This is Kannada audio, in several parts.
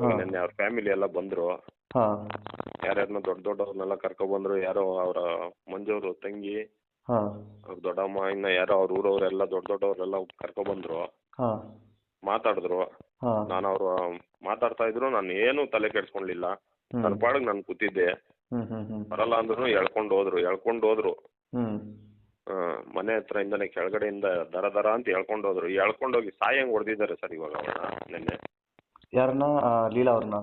ನಿನ್ನೆ ಅವ್ರ ಫ್ಯಾಮಿಲಿ ಎಲ್ಲ ಬಂದ್ರು ಹಾಂ. ಯಾರ್ಯಾರನ್ನ ದೊಡ್ಡ ದೊಡ್ಡವ್ರನ್ನೆಲ್ಲ ಕರ್ಕೊಬಂದ್ರು ಯಾರೋ ಅವರ ಮಂಜವ್ರು ತಂಗಿ ಹಾಂ. ಅವ್ರ ದೊಡ್ಡಮ್ಮ ಇನ್ನ ಯಾರೋ ಅವ್ರ ಊರವ್ರೆಲ್ಲ ದೊಡ್ಡ ದೊಡ್ಡವ್ರೆಲ್ಲ ಬಂದ್ರು ಹಾಂ. ಮಾತಾಡಿದ್ರು. ಹಾಂ. ನಾನು ಅವರು ಮಾತಾಡ್ತಾ ಇದ್ರು ನಾನು ಏನು ತಲೆ ಕೆಡ್ಸ್ಕೊಂಡಿಲ್ಲ. ನನ್ನ ಪಾಡಿಗೆ ನಾನು ಕೂತಿದ್ದೆ. ಬರಲ್ಲ ಅಂದ್ರು ಎಳ್ಕೊಂಡು ಹೋದ್ರು ಎಳ್ಕೊಂಡು ಹೋದ್ರು. ಮನೆ ಆ, ಮನೆ ಕೆಳಗಡೆ ಕೆಳಗಡೆಯಿಂದ ದರ ದರ ಅಂತ ಎಳ್ಕೊಂಡು ಹೋದ್ರು. ಎಳ್ಕೊಂಡೋಗಿ ಸಾಯಂಗ್ ಹೊಡೆದಿದ್ದಾರೆ ಸರ್ ಇವಾಗ ಅವ್ರನ್ನ ನಿನ್ನೆ. ಯಾರನ್ನ? ಆ, ಲೀಲಾ ಅವ್ರನ್ನ.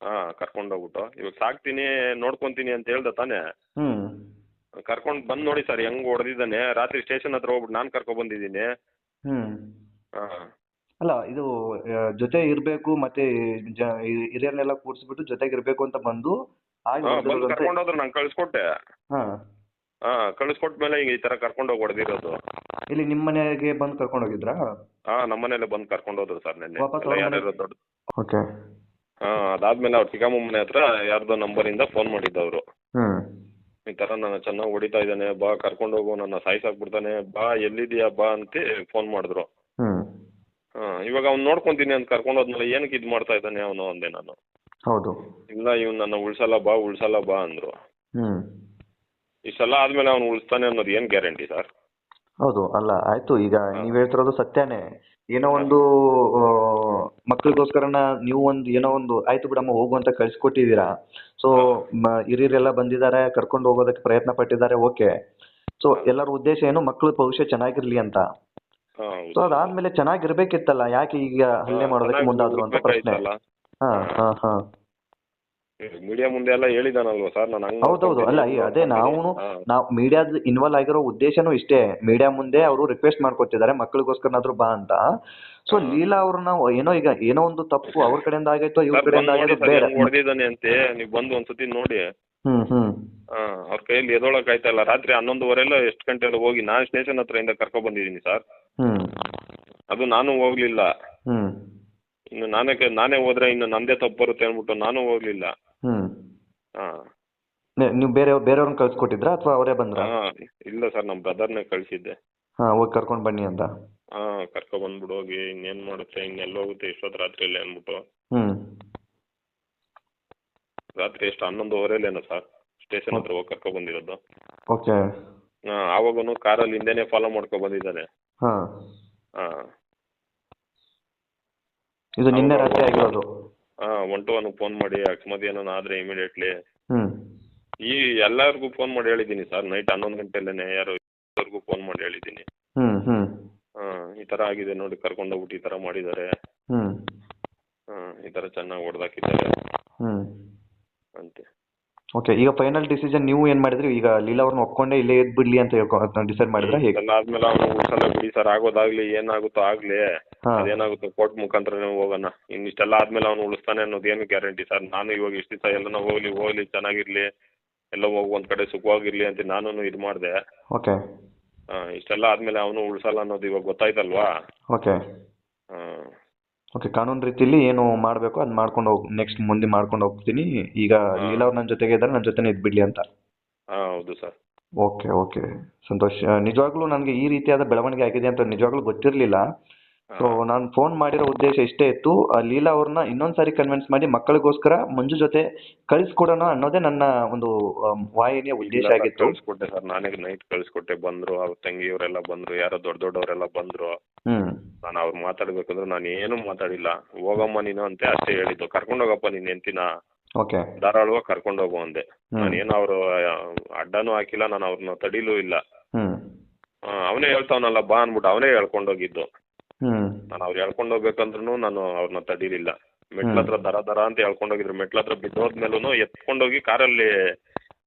ಹಾ ಕರ್ಕೊಂಡೋಗ್ಬಿಟ್ಟು ಇವಾಗ ಸಾಕ್ತೀನಿ ನೋಡ್ಕೊಂತೀನಿ ಅಂತ ಹೇಳ್ದ ತಾನೇ. ಹ್ಮ್. ಕರ್ಕೊಂಡು ಬಂದ್ ನೋಡಿ ಸರ್ ಹೆಂಗ್ ಹೊಡೆದಿದ್ದಾನೆ. ರಾತ್ರಿ ಸ್ಟೇಷನ್ ಹತ್ರ ಹೋಗ್ಬಿಟ್ಟು ನಾನ್ ಕರ್ಕೊಂಡ್ ಬಂದಿದ್ದೀನಿ. ಹ್ಮ್. ಹಾ. ಅಲ್ಲ ಇದು ಆ, ಜೊತೆ ಇರ್ಬೇಕು ಮತ್ತೆ ಜ ಹಿರಿಯರ್ನೆಲ್ಲ ಕೂರಿಸ್ಬಿಟ್ಟು ಜೊತೆಗೆ ಇರಬೇಕು ಅಂತ ಬಂದು ಆಗಿ ಹಾ, ಬಂದು ಹೊಡ್ದಿರೋದಂತೆ ಕರ್ಕೊಂಡೋದ್ರು ನಾನು ಕಳಿಸ್ಕೊಟ್ಟೆ. ಹಾಂ. ಹಾ ಕಳಿಸ್ಕೊಟ್ಟ ಮೇಲೆ ಈ ತರ ಕರ್ಕೊಂಡೋಗಿ ಹೊಡೆದಿರೋದು ಇಲ್ಲಿ ನಿಮ್ಮ ಮನೆಗೆ ಬಂದು ಕರ್ಕೊಂಡು ಹೋಗಿದ್ರಾ? ಹಾ ನಮ್ಮನೇಲೆ ಬಂದು ಕರ್ಕೊಂಡೋದ್ರು ಸರ್ ನಿನ್ನೆ. ವಾಪಸ್ ಎಲ್ಲ ಅವ್ರ ಯಾರ್ಯಾರೋ ಮನೆಗೆ? ದೊಡ್ಡ ಓಕೆ. ಹಾ ಅದಾದ್ಮೇಲೆ ಅವ್ರ ಚಿಕ್ಕಮ್ಮ ಮನೆ ಹತ್ರ ಯಾರ್ದೋ ಇಂದ ಫೋನ್ ಮಾಡಿದ್ದವ್ರು. ಹ್ಞೂ ಈ ತರ ನನ್ನ ಚೆನ್ನಾಗಿ ಹೊಡಿತಾ ಇದ್ದಾನೆ ಬಾ ಕರ್ಕೊಂಡೋಗು ನನ್ನ ಸಾಯಿಸಾಕ್ಬಿಡ್ತಾನೆ ಬಾ ಎಲ್ಲಿದ್ಯಾ ಬಾ ಅಂತ ಫೋನ್ ಮಾಡಿದ್ರು. ಹ್ಞೂ ಹಾ ಇವಾಗ ಅವ್ನು ನೋಡ್ಕೊಂತೀನಿ ಅಂತ ಕರ್ಕೊಂಡು ಹೋದ್ಮೇಲೆ ಏನಕ್ಕೆ ಇದು ಮಾಡ್ತಾ ಇದ್ದಾನೆ ಅವನು ಅಂದೆ ನಾನು. ಹೌದು. ಇಲ್ಲ ಇವ್ನು ನನ್ನ ಉಳ್ಸಲ್ಲ ಬಾ ಉಳ್ಸಲ್ಲ ಬಾ ಅಂದ್ರು. ಹ್ಞೂ ಇಷ್ಟೆಲ್ಲ ಆದ್ಮೇಲೆ ಅವ್ನು ಉಳಿಸ್ತಾನೆ ಅನ್ನೋದು ಏನು ಗ್ಯಾರಂಟಿ ಸರ್? ಹೌದು ಅಲ್ಲ ಆಯ್ತು. ಈಗ ನೀವ್ ಹೇಳ್ತಿರೋದು ಸತ್ಯನೇ. ಏನೋ ಒಂದು ಆ, ಮಕ್ಳಿಗೋಸ್ಕರನ ನೀವು ಒಂದು ಏನೋ ಒಂದು ಆಯ್ತು ಬಿಡಮ್ಮ ಹೋಗು ಅಂತ ಕಳ್ಸಿಕೊಟ್ಟಿದ್ದೀರಾ. ಸೊ ಹಿರಿಯರೆಲ್ಲ ಬಂದಿದ್ದಾರೆ ಕರ್ಕೊಂಡು ಹೋಗೋದಕ್ಕೆ ಪ್ರಯತ್ನ ಪಟ್ಟಿದ್ದಾರೆ ಓಕೆ. ಸೊ ಎಲ್ಲರ ಉದ್ದೇಶ ಏನು? ಮಕ್ಕಳ ಭವಿಷ್ಯ ಚೆನ್ನಾಗಿರ್ಲಿ ಅಂತ. ಹಾ ಸೊ ಅದಾದ್ಮೇಲೆ ಚೆನ್ನಾಗಿರ್ಬೇಕಿತ್ತಲ್ಲ ಯಾಕೆ ಈಗ ಹಲ್ಲೆ ಮಾಡೋದಕ್ಕೆ ಮುಂದಾದ್ರು ಅಂತ ಪ್ರಶ್ನೆ. ಹಾ ಹಾ ಹಾ. ಮೀಡಿಯಾ ಮುಂದೆ ಎಲ್ಲ ಹೇಳಿದಾನಲ್ವಾ ಸರ್? ನಾನು ಹೌದು ಹೌದೌದು. ಅಲ್ಲ ಈ ಅದೇ ನಾವು ನಾವು ಮೀಡಿಯಾದ ಇನ್ವಾಲ್ವ್ ಆಗಿರೋ ಉದ್ದೇಶನೂ ಇಷ್ಟೇ. ಮೀಡಿಯಾ ಮುಂದೆ ಅವರು ರಿಕ್ವೆಸ್ಟ್ ಮಾಡ್ಕೊತಿದ್ದಾರೆ ಮಕ್ಕಳಿಗೋಸ್ಕರನಾದ್ರೂ ಬಾ ಅಂತ. ಸೊ ಲೀಲಾ ಅವ್ರನ್ನ ಏನೋ ಈಗ ಏನೋ ಒಂದು ತಪ್ಪು ಅವ್ರ ಕಡೆಯಿಂದ ಆಗೈತೋ ಇವ್ರ ಕಡೆಯಿಂದ ಆಗೈತೋ ಬೇಡ ಹೊಡೆದಿದ್ದಾನೆ ಅಂತೆ. ನೀವು ಬಂದು ಒಂದ್ಸತಿ ನೋಡಿ. ಹ್ಮ್ ಹ್ಮ್. ಅವ್ರ ಕೈಯಲ್ಲಿ ಎದೊಳಕ್ ಆಯ್ತಾ ಇಲ್ಲ ರಾತ್ರಿ ಹನ್ನೊಂದುವರೆಲ್ಲ ಎಷ್ಟು ಗಂಟೆ ಎಲ್ಲ ಹೋಗಿ ನಾನು ಸ್ಟೇಷನ್ ಹತ್ರ ಇಂದ ಕರ್ಕೊ ಬಂದಿದ್ದೀನಿ ಸರ್. ಹ್ಮ್. ಅದು ನಾನು ಹೋಗ್ಲಿಲ್ಲ. ಹ್ಮ್. ಇನ್ನು ನಾನೇ ನಾನೇ ಹೋದ್ರೆ ಇನ್ನು ನಂದೇ ತಪ್ಪು ಬರುತ್ತೆ ಅಂದ್ಬಿಟ್ಟು ನಾನು ಹೋಗ್ಲಿಲ್ಲ. ಹಾ. ನೀವು ಬೇರೆ ಬೇರೆಯವ್ರನ್ನ ಕಳ್ಸಿಕೊಟ್ಟಿದ್ರಾ ಅಥವಾ ಅವರೇ ಬಂದ್ರಾ? ಹಾ ಇಲ್ಲ ಸರ್ ನಮ್ಮ ಬ್ರದರ್ನೇ ಕಳಿಸಿದ್ದೆ. ಹಾಂ ಹೋಗಿ ಕರ್ಕೊಂಡು ಬನ್ನಿ ಅಂತ. ಹಾ ಕರ್ಕೊ ಬಂದ್ಬಿಡು ಹೋಗಿ ಇನ್ನೇನ್ ಮಾಡುತ್ತೆ ಇನ್ನೆಲ್ಲ ಹೋಗುತ್ತೆ ಇಷ್ಟೊತ್ತು ರಾತ್ರಿಯಲ್ಲಿ ಅಂದ್ಬಿಟ್ಟು. ಹ್ಮ್. ರಾತ್ರಿ ಎಷ್ಟು ಹನ್ನೊಂದುವರೆಲೇನೋ ಸರ್ ಸ್ಟೇಷನ್ ಹತ್ರ ಹೋಗಿ ಕರ್ಕೊ ಬಂದಿರೋದು. ಓಕೆ. ಹಾ ಆವಾಗನು ಕಾರಲ್ಲಿ ಹಿಂದೆನೆ ಫಾಲೋ ಮಾಡ್ಕೊ ಬಂದಿದ್ದಾನೆ ಹಾ. ಹಾ. ಇದು ನಿನ್ನೆ ರಾತ್ರಿ ಆಗಿರೋದು. ಒನ್ ಟು ಒನ್ ಫೋನ್ ಮಾಡಿ ಅಕಸ್ಮಾತ್ ಏನೋ ಆದ್ರೆ ಇಮಿಡಿಯೇಟ್ಲಿ ಈ ಎಲ್ಲರಿಗೂ ಫೋನ್ ಮಾಡಿ ಹೇಳಿದ್ದೀನಿ ಸರ್. ನೈಟ್ ಹನ್ನೊಂದು ಗಂಟೆಲೇನೆ ಯಾರು ಎಲ್ಲರಿಗೂ ಫೋನ್ ಮಾಡಿ ಹೇಳಿದ್ದೀನಿ. ಹಾ ಈ ತರ ಆಗಿದೆ ನೋಡಿ ಕರ್ಕೊಂಡು ಹೋಗ್ಬಿಟ್ಟು ಈ ತರ ಮಾಡಿದ್ದಾರೆ. ಹಾ ಈ ತರ ಚೆನ್ನಾಗಿ ಹೊಡೆದಾಕಿದ್ದಾರೆ. ಅಂತೆ. ಓಕೆ ಈಗ ಫೈನಲ್ ಡಿಸಿಷನ್ ನೀವು ಏನ್ ಮಾಡಿದ್ರಿ? ಈಗ ಲೀಲಾ ಅವ್ರನ್ನ ಒಪ್ಕೊಂಡೆ ಇಲ್ಲೇ ಎದ್ದು ಬಿಡ್ಲಿ ಅಂತ ಹೇಳ್ಕೊ ಡಿಸೈಡ್ ಮಾಡಿದ್ರೆ ಹೇಗೆ? ಅದಾದ್ಮೇಲೆ ಆದ್ಮೇಲೆ ಅವನು ಉಳ್ಸಲ್ಲ ಬಿಡಿ ಸರ್ ಆಗೋದಾಗ್ಲಿ ಏನಾಗುತ್ತೋ ಆಗ್ಲಿ. ಅದೇನಾಗುತ್ತೋ ಕೋರ್ಟ್ ಮುಖಾಂತರನೇ ಹೋಗೋಣ. ಇನ್ನಿಷ್ಟೆಲ್ಲ ಆದ್ಮೇಲೆ ಅವನು ಉಳಿಸ್ತಾನೆ ಅನ್ನೋದು ಏನು ಗ್ಯಾರಂಟಿ ಸರ್? ನಾನು ಇವಾಗ ಇಷ್ಟು ದಿವಸ ಎಲ್ಲನ ಹೋಗ್ಲಿ ಹೋಗ್ಲಿ ಚೆನ್ನಾಗಿರ್ಲಿ ಎಲ್ಲ ಹೋಗಿ ಒಂದ್ ಕಡೆ ಸುಖವಾಗಿರ್ಲಿ ಅಂತ ನಾನು ಇದು ಮಾಡಿದೆ. ಓಕೆ. ಇಷ್ಟೆಲ್ಲ ಆದ್ಮೇಲೆ ಅವನು ಉಳಿಸಲ್ಲ ಅನ್ನೋದು ಇವಾಗ ಗೊತ್ತಾಯ್ತಲ್ವಾ? ಓಕೆ. ಹಾ. ಓಕೆ ಕಾನೂನು ರೀತಿಯಲ್ಲಿ ಏನು ಮಾಡಬೇಕು ಅದು ಮಾಡ್ಕೊಂಡು ಹೋಗಿ ನೆಕ್ಸ್ಟ್ ಮುಂದೆ ಮಾಡ್ಕೊಂಡು ಹೋಗ್ತೀನಿ. ಈಗ ಲೀಲಾ ಅವ್ರು ನನ್ನ ಜೊತೆಗೆ ಇದ್ದಾರೆ ನನ್ನ ಜೊತೆನೇ ಇದ್ಬಿಡ್ಲಿ ಅಂತ. ಹಾ ಹೌದು ಸರ್. Okay okay. ಸಂತೋಷ್ ನಿಜವಾಗ್ಲೂ ನನಗೆ ಈ ರೀತಿಯಾದ ಬೆಳವಣಿಗೆ ಆಗಿದೆ ಅಂತ ನಿಜವಾಗ್ಲೂ ಗೊತ್ತಿರಲಿಲ್ಲ. ಸೊ ನಾನು ಫೋನ್ ಮಾಡಿರೋ ಉದ್ದೇಶ ಇಷ್ಟೇ ಇತ್ತು. ಆ ಲೀಲಾ ಅವ್ರನ್ನ ಇನ್ನೊಂದ್ಸಾರಿ ಕನ್ವಿನ್ಸ್ ಮಾಡಿ ಮಕ್ಕಳಿಗೋಸ್ಕರ ಮಂಜು ಜೊತೆ ಕಳಿಸ್ಕೊಡೋಣ ಅನ್ನೋದೇ ನನ್ನ ಒಂದು ಆಮ್, ವಾಹಿನಿಯ ಉದ್ದೇಶ ಆಗಿತ್ತು. ಕಳಿಸ್ಕೊಟ್ಟೆ ಸರ್. ನಾನೇ ನೈಟ್ ಕಳಿಸ್ಕೊಟ್ಟೆ. ಬಂದ್ರು ಅವ್ರ ತಂಗಿಯವರೆಲ್ಲ ಬಂದ್ರು ಯಾರೋ ದೊಡ್ಡ ದೊಡ್ಡವರೆಲ್ಲ ಬಂದ್ರು. ಹ್ಮ್. ನಾನು ಅವ್ರು ಮಾತಾಡ್ಬೇಕಂದ್ರೆ ನಾನು ಏನು ಮಾತಾಡಿಲ್ಲ. ಹೋಗಮ್ಮ ನೀನು ಅಂತ ಅಷ್ಟೇ ಹೇಳಿದ್ದು. ಕರ್ಕೊಂಡೋಗಪ್ಪ ನೀನ್ ಎಂತಿನ ಓಕೆ. ಧಾರಾಳವಾಗಿ ಕರ್ಕೊಂಡೋಗು ಅಂದೆ. ಹ್ಮ್. ನಾನೇನು ಅವರು ಅಡ್ಡನೂ ಹಾಕಿಲ್ಲ. ನಾನು ಅವ್ರನ್ನ ತಡಿಲೂ ಇಲ್ಲ. ಹ್ಮ್. ಅವನೇ ಹೇಳ್ತಾವನಲ್ಲ ಬಾ ಅಂದ್ಬಿಟ್ಟು ಅವನೇ ಹೇಳ್ಕೊಂಡೋಗಿದ್ದು. ನಾನು ಅವ್ರು ಹೇಳ್ಕೊಂಡು ಹೋಗ್ಬೇಕಂದ್ರೂ ನಾನು ಅವ್ರನ್ನ ತಡೀಲಿಲ್ಲ. ಮೆಟ್ಲ ಹತ್ರ ದರ ದರ ಅಂತ ಹೇಳ್ಕೊಂಡೋಗಿದ್ರು ಮೆಟ್ಲ ಹತ್ರ ಬಿದ್ದೋದ್ಮೇಲೂ ಎತ್ಕೊಂಡೋಗಿ ಕಾರಲ್ಲಿ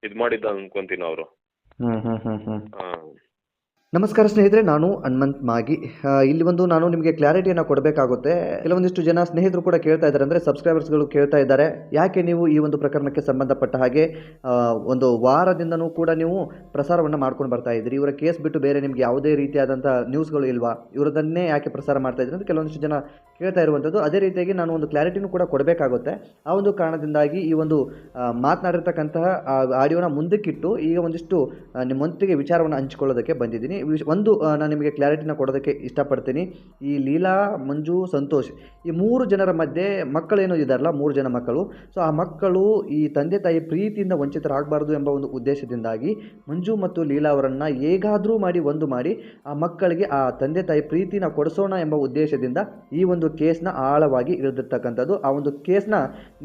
ಇದು ಮಾಡಿದ್ದ ಅನ್ಕೊಂತೀನಿ ಅವರು ಹ್ಮ್ ನಮಸ್ಕಾರ ಸ್ನೇಹಿತರೆ, ನಾನು ಹನುಮಂತ್ ಮಾಗಿ. ಇಲ್ಲಿ ಒಂದು ನಾನು ನಿಮಗೆ ಕ್ಲಾರಿಟಿಯನ್ನು ಕೊಡಬೇಕಾಗುತ್ತೆ. ಕೆಲವೊಂದಿಷ್ಟು ಜನ ಸ್ನೇಹಿತರು ಕೂಡ ಕೇಳ್ತಾ ಇದ್ದಾರೆ ಅಂದರೆ ಸಬ್ಸ್ಕ್ರೈಬರ್ಸ್ಗಳು ಕೇಳ್ತಾ ಇದ್ದಾರೆ. ಯಾಕೆ ನೀವು ಈ ಒಂದು ಪ್ರಕರಣಕ್ಕೆ ಸಂಬಂಧಪಟ್ಟ ಹಾಗೆ ಒಂದು ವಾರದಿಂದನೂ ಕೂಡ ನೀವು ಪ್ರಸಾರವನ್ನು ಮಾಡ್ಕೊಂಡು ಬರ್ತಾ ಇದ್ದೀರಿ? ಇವರ ಕೇಸ್ ಬಿಟ್ಟು ಬೇರೆ ನಿಮಗೆ ಯಾವುದೇ ರೀತಿಯಾದಂಥ ನ್ಯೂಸ್ಗಳು ಇಲ್ವಾ? ಇವರದನ್ನೇ ಯಾಕೆ ಪ್ರಸಾರ ಮಾಡ್ತಾ ಇದ್ದೀರಿ ಅಂತ ಕೆಲವೊಂದಿಷ್ಟು ಜನ ಕೇಳ್ತಾ ಇರುವಂಥದ್ದು ಅದೇ ರೀತಿಯಾಗಿ ನಾನು ಒಂದು ಕ್ಲಾರಿಟಿನೂ ಕೂಡ ಕೊಡಬೇಕಾಗುತ್ತೆ. ಆ ಒಂದು ಕಾರಣದಿಂದಾಗಿ ಈ ಒಂದು ಮಾತನಾಡಿರ್ತಕ್ಕಂತಹ ಆಡಿಯೋನ ಮುಂದಕ್ಕಿಟ್ಟು ಈಗ ಒಂದಿಷ್ಟು ನಿಮ್ಮೊಂದಿಗೆ ವಿಚಾರವನ್ನು ಹಂಚಿಕೊಳ್ಳೋದಕ್ಕೆ ಬಂದಿದ್ದೀನಿ. ಒಂದು ನಾನು ನಿಮಗೆ ಕ್ಲಾರಿಟಿನ ಕೊಡೋದಕ್ಕೆ ಇಷ್ಟಪಡ್ತೀನಿ. ಈ ಲೀಲಾ, ಮಂಜು, ಸಂತೋಷ್, ಈ ಮೂರು ಜನರ ಮಧ್ಯೆ ಮಕ್ಕಳೇನೋ ಇದ್ದಾರಲ್ಲ, ಮೂರು ಜನ ಮಕ್ಕಳು. ಸೊ ಆ ಮಕ್ಕಳು ಈ ತಂದೆ ತಾಯಿ ಪ್ರೀತಿಯಿಂದ ವಂಚಿತರಾಗಬಾರ್ದು ಎಂಬ ಒಂದು ಉದ್ದೇಶದಿಂದಾಗಿ ಮಂಜು ಮತ್ತು ಲೀಲಾ ಅವರನ್ನು ಹೇಗಾದರೂ ಮಾಡಿ ಒಂದು ಮಾಡಿ ಆ ಮಕ್ಕಳಿಗೆ ಆ ತಂದೆ ತಾಯಿ ಪ್ರೀತಿನ ಕೊಡಿಸೋಣ ಎಂಬ ಉದ್ದೇಶದಿಂದ ಈ ಒಂದು ಕೇಸ್ನ ಆಳವಾಗಿ ಇಳಿದಿರ್ತಕ್ಕಂಥದ್ದು ಆ ಒಂದು ಕೇಸ್ನ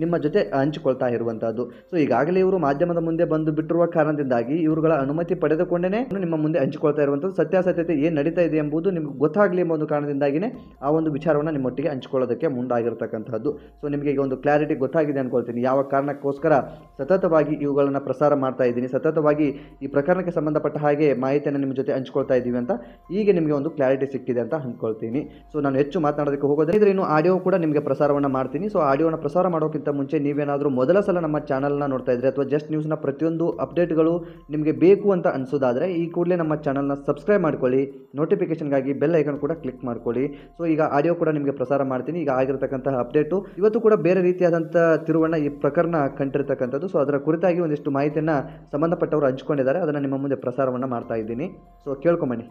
ನಿಮ್ಮ ಜೊತೆ ಹಂಚಿಕೊಳ್ತಾ ಇರುವಂಥದ್ದು. ಸೊ ಈಗಾಗಲೇ ಇವರು ಮಾಧ್ಯಮದ ಮುಂದೆ ಬಂದು ಬಿಟ್ಟಿರುವ ಕಾರಣದಿಂದಾಗಿ ಇವರುಗಳ ಅನುಮತಿ ಪಡೆದುಕೊಂಡೇ ನಿಮ್ಮ ಮುಂದೆ ಹಂಚಿಕೊಳ್ತಾ ಇರುವಂಥದ್ದು. ಸತ್ಯಾಸತ್ಯತೆ ಏನು ನಡೀತಾ ಇದೆ ಎಂಬುದು ನಿಮಗೆ ಗೊತ್ತಾಗಲಿ ಎಂಬ ಒಂದು ಕಾರಣದಿಂದಾಗಿಯೇ ಆ ಒಂದು ವಿಚಾರವನ್ನು ನಿಮ್ಮೊಟ್ಟಿಗೆ ಹಂಚ್ಕೊಳ್ಳೋದಕ್ಕೆ ಮುಂದಾಗಿರ್ತಕ್ಕಂಥದ್ದು. ಸೊ ನಿಮಗೆ ಈಗ ಒಂದು ಕ್ಲಾರಿಟಿ ಗೊತ್ತಾಗಿದೆ ಅಂದ್ಕೊಳ್ತೀನಿ ಯಾವ ಕಾರಣಕ್ಕೋಸ್ಕರ ಸತತವಾಗಿ ಇವುಗಳನ್ನು ಪ್ರಸಾರ ಮಾಡ್ತಾ ಇದ್ದೀನಿ, ಸತತವಾಗಿ ಈ ಪ್ರಕರಣಕ್ಕೆ ಸಂಬಂಧಪಟ್ಟ ಹಾಗೆ ಮಾಹಿತಿಯನ್ನು ನಿಮ್ಮ ಜೊತೆ ಹಂಚ್ಕೊಳ್ತಾ ಇದ್ದೀವಿ ಅಂತ ಈಗ ನಿಮಗೆ ಒಂದು ಕ್ಲಾರಿಟಿ ಸಿಕ್ಕಿದೆ ಅಂತ ಅಂದ್ಕೊಳ್ತೀನಿ ಸೊ ನಾನು ಹೆಚ್ಚು ಮಾತನಾಡೋದಕ್ಕೆ ಹೋಗೋದ್ರೆ ಇದ್ರೆ ಇನ್ನು ಆಡಿಯೋ ಕೂಡ ನಿಮಗೆ ಪ್ರಸಾರವನ್ನು ಮಾಡ್ತೀನಿ. ಸೊ ಆಡಿಯೋನ ಪ್ರಸಾರ ಮಾಡೋಕ್ಕಿಂತ ಮುಂಚೆ ನೀವೇನಾದರೂ ಮೊದಲ ಸಲ ನಮ್ಮ ಚಾನಲ್ನ ನೋಡ್ತಾ ಇದ್ರೆ ಅಥವಾ ಜಸ್ಟ್ ನ್ಯೂಸ್ನ ಪ್ರತಿಯೊಂದು ಅಪ್ಡೇಟ್ಗಳು ನಿಮಗೆ ಬೇಕು ಅಂತ ಅನಿಸೋದಾದರೆ ಈ ಕೂಡಲೇ ನಮ್ಮ ಚಾನಲ್ನ ಸಬ್ಸ್ಕ್ರೈಬ್ ಮಾಡ್ಕೊಳ್ಳಿ ನೋಟಿಫಿಕೇಷನ್ಗಾಗಿ ಬೆಲ್ ಐಕನ್ ಕೂಡ ಕ್ಲಿಕ್ ಮಾಡ್ಕೊಳ್ಳಿ. ಸೊ ಈಗ ಆಡಿಯೋ ಕೂಡ ನಿಮಗೆ ಪ್ರಸಾರ ಮಾಡ್ತೀನಿ. ಈಗ ಆಗಿರತಕ್ಕಂತಹ ಅಪ್ಡೇಟು ಇವತ್ತು ಕೂಡ ಬೇರೆ ರೀತಿಯಾದಂಥ ತಿರುವನ್ನ ಈ ಪ್ರಕರಣ ಕಂಡಿರ್ತಕ್ಕಂಥದ್ದು. ಸೊ ಅದರ ಕುರಿತಾಗಿ ಒಂದಿಷ್ಟು ಮಾಹಿತಿಯನ್ನು ಸಂಬಂಧಪಟ್ಟವರು ಹಂಚ್ಕೊಂಡಿದ್ದಾರೆ. ಅದನ್ನು ನಿಮ್ಮ ಮುಂದೆ ಪ್ರಸಾರವನ್ನು ಮಾಡ್ತಾ ಇದ್ದೀನಿ. ಸೊ ಕೇಳ್ಕೊಂಬನ್ನಿ.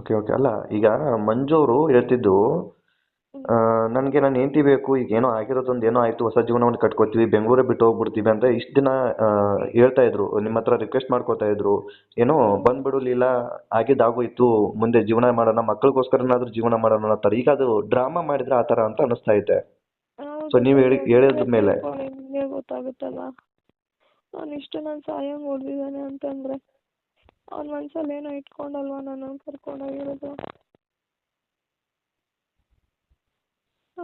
ಓಕೆ ಓಕೆ ಅಲ್ಲ, ಈಗ ಮಂಜು ಅವರು ಹೇಳ್ತಿದ್ದು ನನಗೆ ನನ್ನ ಹೆಂಡತಿ ಬೇಕು ಈಗ ಏನೋ ಆಗಿರೋದೊಂದು ಏನೋ ಆಯಿತು ಹೊಸ ಜೀವನವನ್ನು ಕಟ್ಕೋತೀವಿ ಬೆಂಗಳೂರೇ ಬಿಟ್ಟು ಹೋಗ್ಬಿಡ್ತೀವಿ ಅಂತ ಇಷ್ಟು ದಿನ ಹೇಳ್ತಾ ಇದ್ರು ನಿಮ್ಮ ಹತ್ರ ರಿಕ್ವೆಸ್ಟ್ ಮಾಡ್ಕೋತಾ ಇದ್ರು. ಏನೋ ಬಂದ್ಬಿಡು ಲೀಲಾ ಆಗಿದ್ದಾಗೋಯ್ತು ಮುಂದೆ ಜೀವನ ಮಾಡೋಣ ಮಕ್ಕಳಿಗೋಸ್ಕರನಾದ್ರೂ ಜೀವನ ಮಾಡೋಣ ಅನ್ನೋ ಥರ. ಈಗ ಅದು ಡ್ರಾಮಾ ಮಾಡಿದ್ರೆ ಆ ಥರ ಅಂತ ಅನಿಸ್ತಾ ಐತೆ. ಸೊ ನೀವು ಹೇಳಿ ಹೇಳಿದ ಮೇಲೆ. ನಿಮಗೆ ಗೊತ್ತಾಗುತ್ತಲ್ಲ? ನಾನು ಇಷ್ಟು ನಾನು ಸಹಾಯ ಹೊಡೆದಿದ್ದಾನೆ ಅಂತಂದ್ರೆ ಅವ್ನ ಮನ್ಸಲ್ಲಿ ಏನೋ ಇಟ್ಕೊಂಡಲ್ವಾ ನಾನು ಕರ್ಕೊಂಡೋಗಿರೋದು?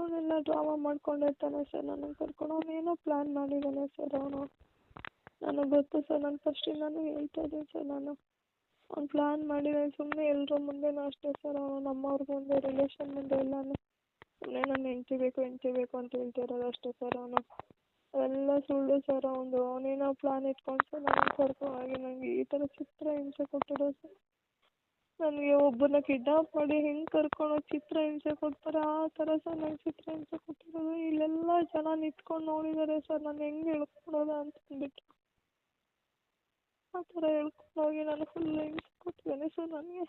ಅವನೆಲ್ಲ ಡ್ರಾಮಾ ಮಾಡ್ಕೊಂಡಿರ್ತಾನೆ ಸರ್ ನನಗೆ ಕರ್ಕೊಂಡು ಅವ್ನು ಏನೋ ಪ್ಲ್ಯಾನ್ ಮಾಡಿದ್ದಾನೆ ಸರ್ ಅವನು. ನನಗೆ ಗೊತ್ತು ಸರ್ ನಾನು ಫಸ್ಟಿಂದನೂ ಹೇಳ್ತಾ ಇದ್ದೀನಿ ಸರ್ ನಾನು. ಅವ್ನು ಪ್ಲ್ಯಾನ್ ಮಾಡಿದ್ದಾನೆ ಸುಮ್ಮನೆ ಎಲ್ಲರ ಮುಂದೆನೂ ಅಷ್ಟೇ ಸರ್ ಅವನು. ನಮ್ಮವ್ರ ಮುಂದೆ ರಿಲೇಷನ್ ಮುಂದೆ ಎಲ್ಲನೂ. ಸುಮ್ಮನೆ ನನ್ನ ಹೆಂಡ್ತಿ ಬೇಕು ಹೆಂಡ್ತಿ ಬೇಕು ಅಂತ ಹೇಳ್ತಿರೋದು ಅಷ್ಟೇ ಸರ್ ಅವನು. ಎಲ್ಲ ಸುಳ್ಳು ಸರ್ ಅವನು ಅವನೇನೋ ಪ್ಲಾನ್ ಇಟ್ಕೊಂಡು ಸರ್ ನನಗೆ ಕರ್ಕೊಂಡೋಗಿ ನನಗೆ ಈ ಥರ ಚಿತ್ರ ಹಿಂಸೆ ಕೊಟ್ಟಿರೋದು ಸರ್ ನನಗೆ ಒಬ್ಬರನ್ನ ಕಿಡ್ನಾಪ್ ಮಾಡಿ ಹೆಂಗ್ ಕರ್ಕೊಂಡೋಗಿ ಚಿತ್ರ ಹಿಂಸೆ ಕೊಡ್ತಾರೆ? ಆ ಥರ ಸರ್ ನಂಗೆ ಚಿತ್ರ ಹಿಂಸೆ ಕೊಟ್ಟಿರೋದು. ಇಲ್ಲೆಲ್ಲ ಜನ ನಿಂತ್ಕೊಂಡು ನೋಡಿದ್ದಾರೆ ಸರ್ ನಾನು ಹೆಂಗೆ ಹೇಳ್ಕೊಡೋದ ಅಂತ ಅಂದ್ಬಿಟ್ಟು. ಆ ಥರ ಹೇಳ್ಕೊಂಡೋಗಿ ನಾನು ಫುಲ್ ಹಿಂಸೆ ಕೊಟ್ಟಿದ್ದಾನೆ ಸರ್ ನನಗೆ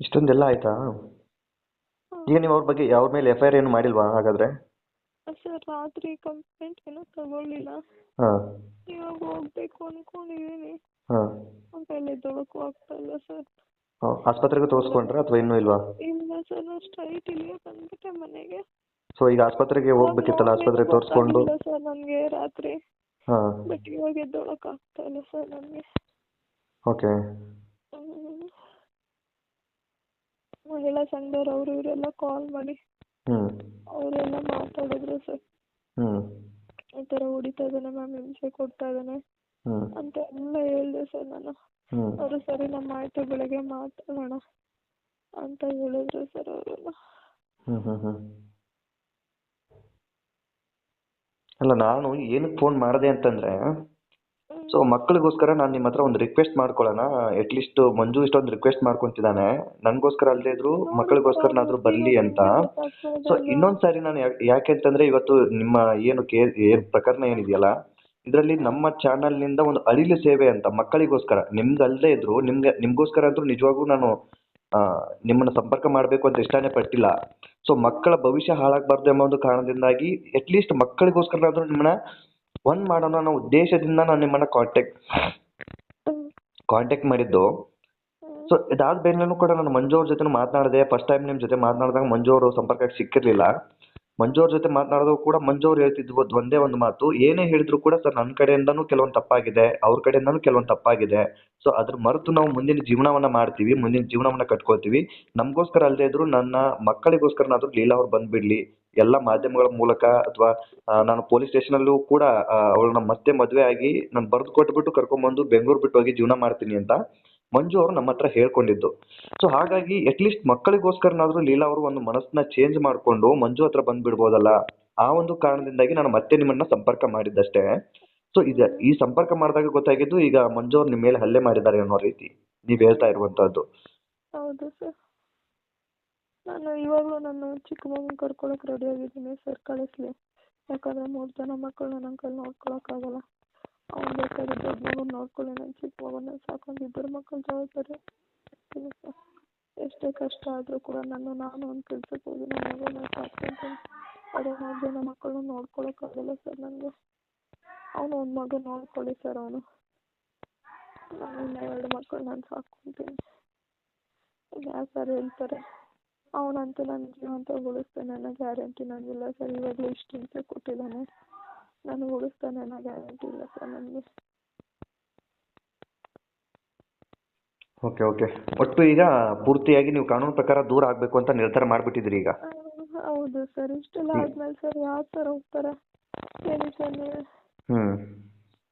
ಇಷ್ಟೊಂದೆಲ್ಲ ಆಯ್ತಾ? ಈಗ ನೀವು ಅವ್ರ ಬಗ್ಗೆ, ಅವ್ರ ಮೇಲೆ ಎಫ್ ಐ ಆರ್ ಏನು ಮಾಡಿಲ್ವಾ ಹಾಗಾದ್ರೆ? ಸರ್ ರಾತ್ರಿ ಕಂಪ್ಲೇಂಟ್ ಏನೂ ತಗೊಳ್ಳಿಲ್ಲ. ಹಾಂ. ಇವಾಗ ಹೋಗ್ಬೇಕು ಅನ್ಕೊಂಡಿದೀನಿ. ಹಾಂ. ಆಮೇಲೆ ಎದ್ದೊಳಕ್ಕೂ ಆಗ್ತಾ ಇಲ್ಲ ಸರ್. ಆಸ್ಪತ್ರೆಗೆ ತೋರಿಸ್ಕೊಂಡ್ರಾ ಅಥವಾ ಇನ್ನೂ ಇಲ್ವಾ? ಇಲ್ಲ ಸರ್ ನಾನು ಸ್ಟ್ರೈಟ್ ಇಲ್ಲಿಗೆ ಬಂದ್ಬಿಟ್ಟೆ ಮನೆಗೆ. ಸೊ ಈಗ ಆಸ್ಪತ್ರೆಗೆ ಹೋಗ್ಬೇಕಿತ್ತಲ್ಲ ಆಸ್ಪತ್ರೆಗೆ ತೋರಿಸ್ಕೊಂಡು? ಸರ್ ನನಗೆ ರಾತ್ರಿ. ಹಾಂ. ಬಟ್ ಇವಾಗ ಎದ್ದೊಳಕ್ ಆಗ್ತಾ ಇಲ್ಲ ಸರ್ ನನಗೆ. ಓಕೆ. ಮಹಿಳಾ ಸಂಘದವ್ರು ಅವರು ಇವರೆಲ್ಲ ಕಾಲ್ ಮಾಡಿ. ಹ್ಞೂ ಅವರೆಲ್ಲ ಮಾತಾಡಿದ್ರು ಸರ್ ಹ್ಮ್. ಈ ತರ ಹೊಡಿತಾ ಇದ್ದಾನೆ ಮ್ಯಾಮ್ ಹಿಂಸೆ ಕೊಡ್ತಾ ಇದ್ದಾನೆ ಹ್ಮ್. ಅಂತ ಎಲ್ಲ ಹೇಳಿದೆ ಸರ್ ನಾನು. ಹ್ಮ್. ಅವರು ಸರಿ ನಮ್ಮ ಆಯಿತು ಬೆಳಗ್ಗೆ ಮಾತಾಡೋಣ ಅಂತ ಹೇಳಿದ್ರು ಸರ್ ಅವರೆಲ್ಲ. ಹ್ಮ್ ಹ್ಮ್ ಹ್ಮ್. ಅಲ್ಲ ನಾನು ಏನಕ್ಕೆ ಫೋನ್ ಮಾಡಿದೆ ಅಂತಂದರೆ ಸೊ ಮಕ್ಕಳಿಗೋಸ್ಕರ ನಾನು ನಿಮ್ಮ ಹತ್ರ ಒಂದು ರಿಕ್ವೆಸ್ಟ್ ಮಾಡ್ಕೊಳ್ಳೋಣ. ಅಟ್ಲೀಸ್ಟ್ ಮಂಜು ಇಷ್ಟೊಂದು ರಿಕ್ವೆಸ್ಟ್ ಮಾಡ್ಕೊಂತಿದ್ದಾನೆ. ನನಗೋಸ್ಕರ ಅಲ್ಲದೆ ಇದ್ರು ಮಕ್ಕಳಿಗೋಸ್ಕರನಾದರೂ ಬರಲಿ ಅಂತ. ಸೊ ಇನ್ನೊಂದು ಸಾರಿ ನಾನು ಯಾಕೆ ಅಂತಂದರೆ ಇವತ್ತು ನಿಮ್ಮ ಏನು ಕೇ ಏನು ಪ್ರಕರಣ ಏನಿದೆಯಲ್ಲ ಇದರಲ್ಲಿ ನಮ್ಮ ಚಾನಲ್ನಿಂದ ಒಂದು ಅಳಿಲು ಸೇವೆ ಅಂತ ಮಕ್ಕಳಿಗೋಸ್ಕರ ನಿಮ್ಗೆ ಅಲ್ಲದೆ ಇದ್ರು ನಿಮ್ಗೆ ನಿಮ್ಗೋಸ್ಕರ ಆದ್ರೂ ನಿಜವಾಗ್ಲೂ ನಾನು ನಿಮ್ಮನ್ನ ಸಂಪರ್ಕ ಮಾಡಬೇಕು ಅಂತ ಇಷ್ಟನೇ ಪಟ್ಟಿಲ್ಲ. ಸೊ ಮಕ್ಕಳ ಭವಿಷ್ಯ ಹಾಳಾಗಬಾರ್ದು ಎಂಬ ಒಂದು ಕಾರಣದಿಂದಾಗಿ ಅಟ್ಲೀಸ್ಟ್ ಮಕ್ಕಳಿಗೋಸ್ಕರನಾದರೂ ನಿಮ್ಮನ್ನ ಒಂದ್ ಮಾಡೋಣ ಅನ್ನೋ ಉದ್ದೇಶದಿಂದ ನಾನು ನಿಮ್ಮನ್ನ ಕಾಂಟ್ಯಾಕ್ಟ್ ಕಾಂಟ್ಯಾಕ್ಟ್ ಮಾಡಿದ್ದು. ಸೊ ಇದಾದ್ಮೇಲೂ ಕೂಡ ನಾನು ಮಂಜು ಅವ್ರ ಜೊತೆ ಮಾತನಾಡಿದೆ ಫಸ್ಟ್ ಟೈಮ್ ನಿಮ್ಮ ಜೊತೆ ಮಾತನಾಡಿದಾಗ ಮಂಜು ಅವರು ಸಂಪರ್ಕಕ್ಕೆ ಸಿಕ್ಕಿರ್ಲಿಲ್ಲ. ಮಂಜು ಜೊತೆ ಮಾತನಾಡೋದು ಕೂಡ ಮಂಜು ಅವ್ರು ಹೇಳ್ತಿದ್ವು ಒಂದ್- ಒಂದೇ ಮಾತು. ಏನೇ ಹೇಳಿದ್ರು ಕೂಡ ಸರ್ ನನ್ನ ಕಡೆಯಿಂದನೂ ಕೆಲವೊಂದು ತಪ್ಪಾಗಿದೆ, ಅವ್ರ ಕಡೆಯಿಂದನೂ ಕೆಲವೊಂದು ತಪ್ಪಾಗಿದೆ. ಸೊ ಅದ್ರ ಮರೆತು ನಾವು ಮುಂದಿನ ಜೀವನವನ್ನ ಮಾಡ್ತೀವಿ, ಮುಂದಿನ ಜೀವನವನ್ನ ಕಟ್ಕೊಳ್ತೀವಿ. ನಮಗೋಸ್ಕರ ಅಲ್ಲದೆ ಇದ್ರು ನನ್ನ ಮಕ್ಕಳಿಗೋಸ್ಕರ ಮಕ್ಕಳಿಗೋಸ್ಕರನಾದ್ರೂ ಲೀಲಾ ಅವ್ರು ಬಂದ್ಬಿಡ್ಲಿ. ಎಲ್ಲ ಮಾಧ್ಯಮಗಳ ಮೂಲಕ ಅಥವಾ ನಾನು ಪೊಲೀಸ್ ಸ್ಟೇಷನಲ್ಲೂ ಕೂಡ ಅವಳನ್ನ ಮತ್ತೆ ಮದುವೆ ಆಗಿ ನಾನು ಬರೆದು ಕೊಟ್ಬಿಟ್ಟು ಕರ್ಕೊಂಬಂದು ಬೆಂಗಳೂರು ಬಿಟ್ಟು ಹೋಗಿ ಜೀವನ ಮಾಡ್ತೀನಿ ಅಂತ. ಮಂಜು ಅವರು ನಮ್ಮ ಹತ್ರ ಹೇಳ್ಕೊಂಡಿದ್ದು. ಸೊ ಹಾಗಾಗಿ ಅಟ್ಲೀಸ್ಟ್ ಮಕ್ಕಳಿಗೋಸ್ಕರನಾದ್ರೂ ಲೀಲಾ ಅವರು ಒಂದು ಮನಸ್ಸನ್ನ ಚೇಂಜ್ ಮಾಡಿಕೊಂಡು ಮಂಜು ಹತ್ರ ಬಂದ್ಬಿಡ್ಬೋದಲ್ಲ? ಆ ಒಂದು ಕಾರಣದಿಂದಾಗಿ ನಾನು ಮತ್ತೆ ನಿಮ್ಮನ್ನ ಸಂಪರ್ಕ ಮಾಡಿದ್ದಷ್ಟೇ. ಸೊ ಇದು ಈ ಸಂಪರ್ಕ ಮಾಡಿದಾಗ ಗೊತ್ತಾಗಿದ್ದು ಈಗ ಮಂಜು ಅವ್ರು ನಿಮ್ಮ ಮೇಲೆ ಹಲ್ಲೆ ಮಾಡಿದ್ದಾರೆ ಅನ್ನೋ ರೀತಿ ನೀವು ಹೇಳ್ತಾ ಇರುವಂತಹದ್ದು. ಹೌದು ಸರ್. ನಾನು ಇವಾಗಲೂ ನಾನು ಚಿಕ್ಕ ಮಗನ ಕರ್ಕೊಳಕ್ ರೆಡಿ ಆಗಿದ್ದೀನಿ. ಸರ್ ಕಳಿಸ್ಲಿ ಯಾಕಂದ್ರೆ ಮೂರು ಜನ ಮಕ್ಕಳನ್ನ ನನ್ನ ಕೈಲಿ ನೋಡ್ಕೊಳಕ್ಕಾಗಲ್ಲ ಅವ್ನು ಬೇಕಾದ್ರೆ ದೊಡ್ಡ ನೋಡ್ಕೊಳ್ಳೋಣ ಚಿಕ್ಕ ಮಗುನ ಸಾಕೊಂಡು ಇಬ್ಬರು ಮಕ್ಕಳ ಜವಾಬ್ದಾರಿ. ಎಷ್ಟೇ ಕಷ್ಟ ಆದರೂ ಕೂಡ ನಾನು ನಾನು ಒಂದು ಕೆಲ್ಸಕ್ಕೆ ಹೋಗಿ ನನ್ನ ಮಗನ ಸಾಕ್ಕೊಂತೀನಿ ಅದೇ ನಾಲ್ಕು ಜನ ಮಕ್ಕಳನ್ನ ನೋಡ್ಕೊಳಕ್ಕಾಗಲ್ಲ ಸರ್ ನನಗೆ ಅವನು ಒಂದು ಮಗು ನೋಡ್ಕೊಳ್ಳಿ ಸರ್ ಅವನು. ನಾನು ಇನ್ನು ಎರಡು ಮಕ್ಕಳು ನಾನು ಸಾಕ್ಕೊತೀನಿ. ಯಾರು ಸರ್ ಹೇಳ್ತಾರೆ? ಅವನಂತೂ ನನ್ನ ಜೀವಂತ ಉಳಿಸ್ತಾನೆ ಅನ್ನೋ ಗ್ಯಾರಂಟಿ ನನಗಿಲ್ಲ ಸರ್. ಇವಾಗಲೂ ಇಷ್ಟು ಹಿಂಸೆ ಕೊಟ್ಟಿದ್ದಾನೆ. ನಾನು ಉಳಿಸ್ತಾನೆ ಅನ್ನೋ ಗ್ಯಾರಂಟಿ ಇಲ್ಲ ಸರ್ ನನಗೆ. ಓಕೆ ಓಕೆ ಒಟ್ಟು ಈಗ ಪೂರ್ತಿಯಾಗಿ ನೀವು ಕಾನೂನು ಪ್ರಕಾರ ದೂರ ಆಗಬೇಕು ಅಂತ ನಿರ್ಧಾರ ಮಾಡಿಬಿಟ್ಟಿದ್ರಿ ಈಗ. ಹೌದು ಸರ್ ಇಷ್ಟೆಲ್ಲ ಆದ್ಮೇಲೆ ಸರ್ ಯಾರು ಸರ್ ಹೋಗ್ತಾರೆ? ಹೇಳಿ ಸರ್ ನೀವೇ. ಹ್ಞೂ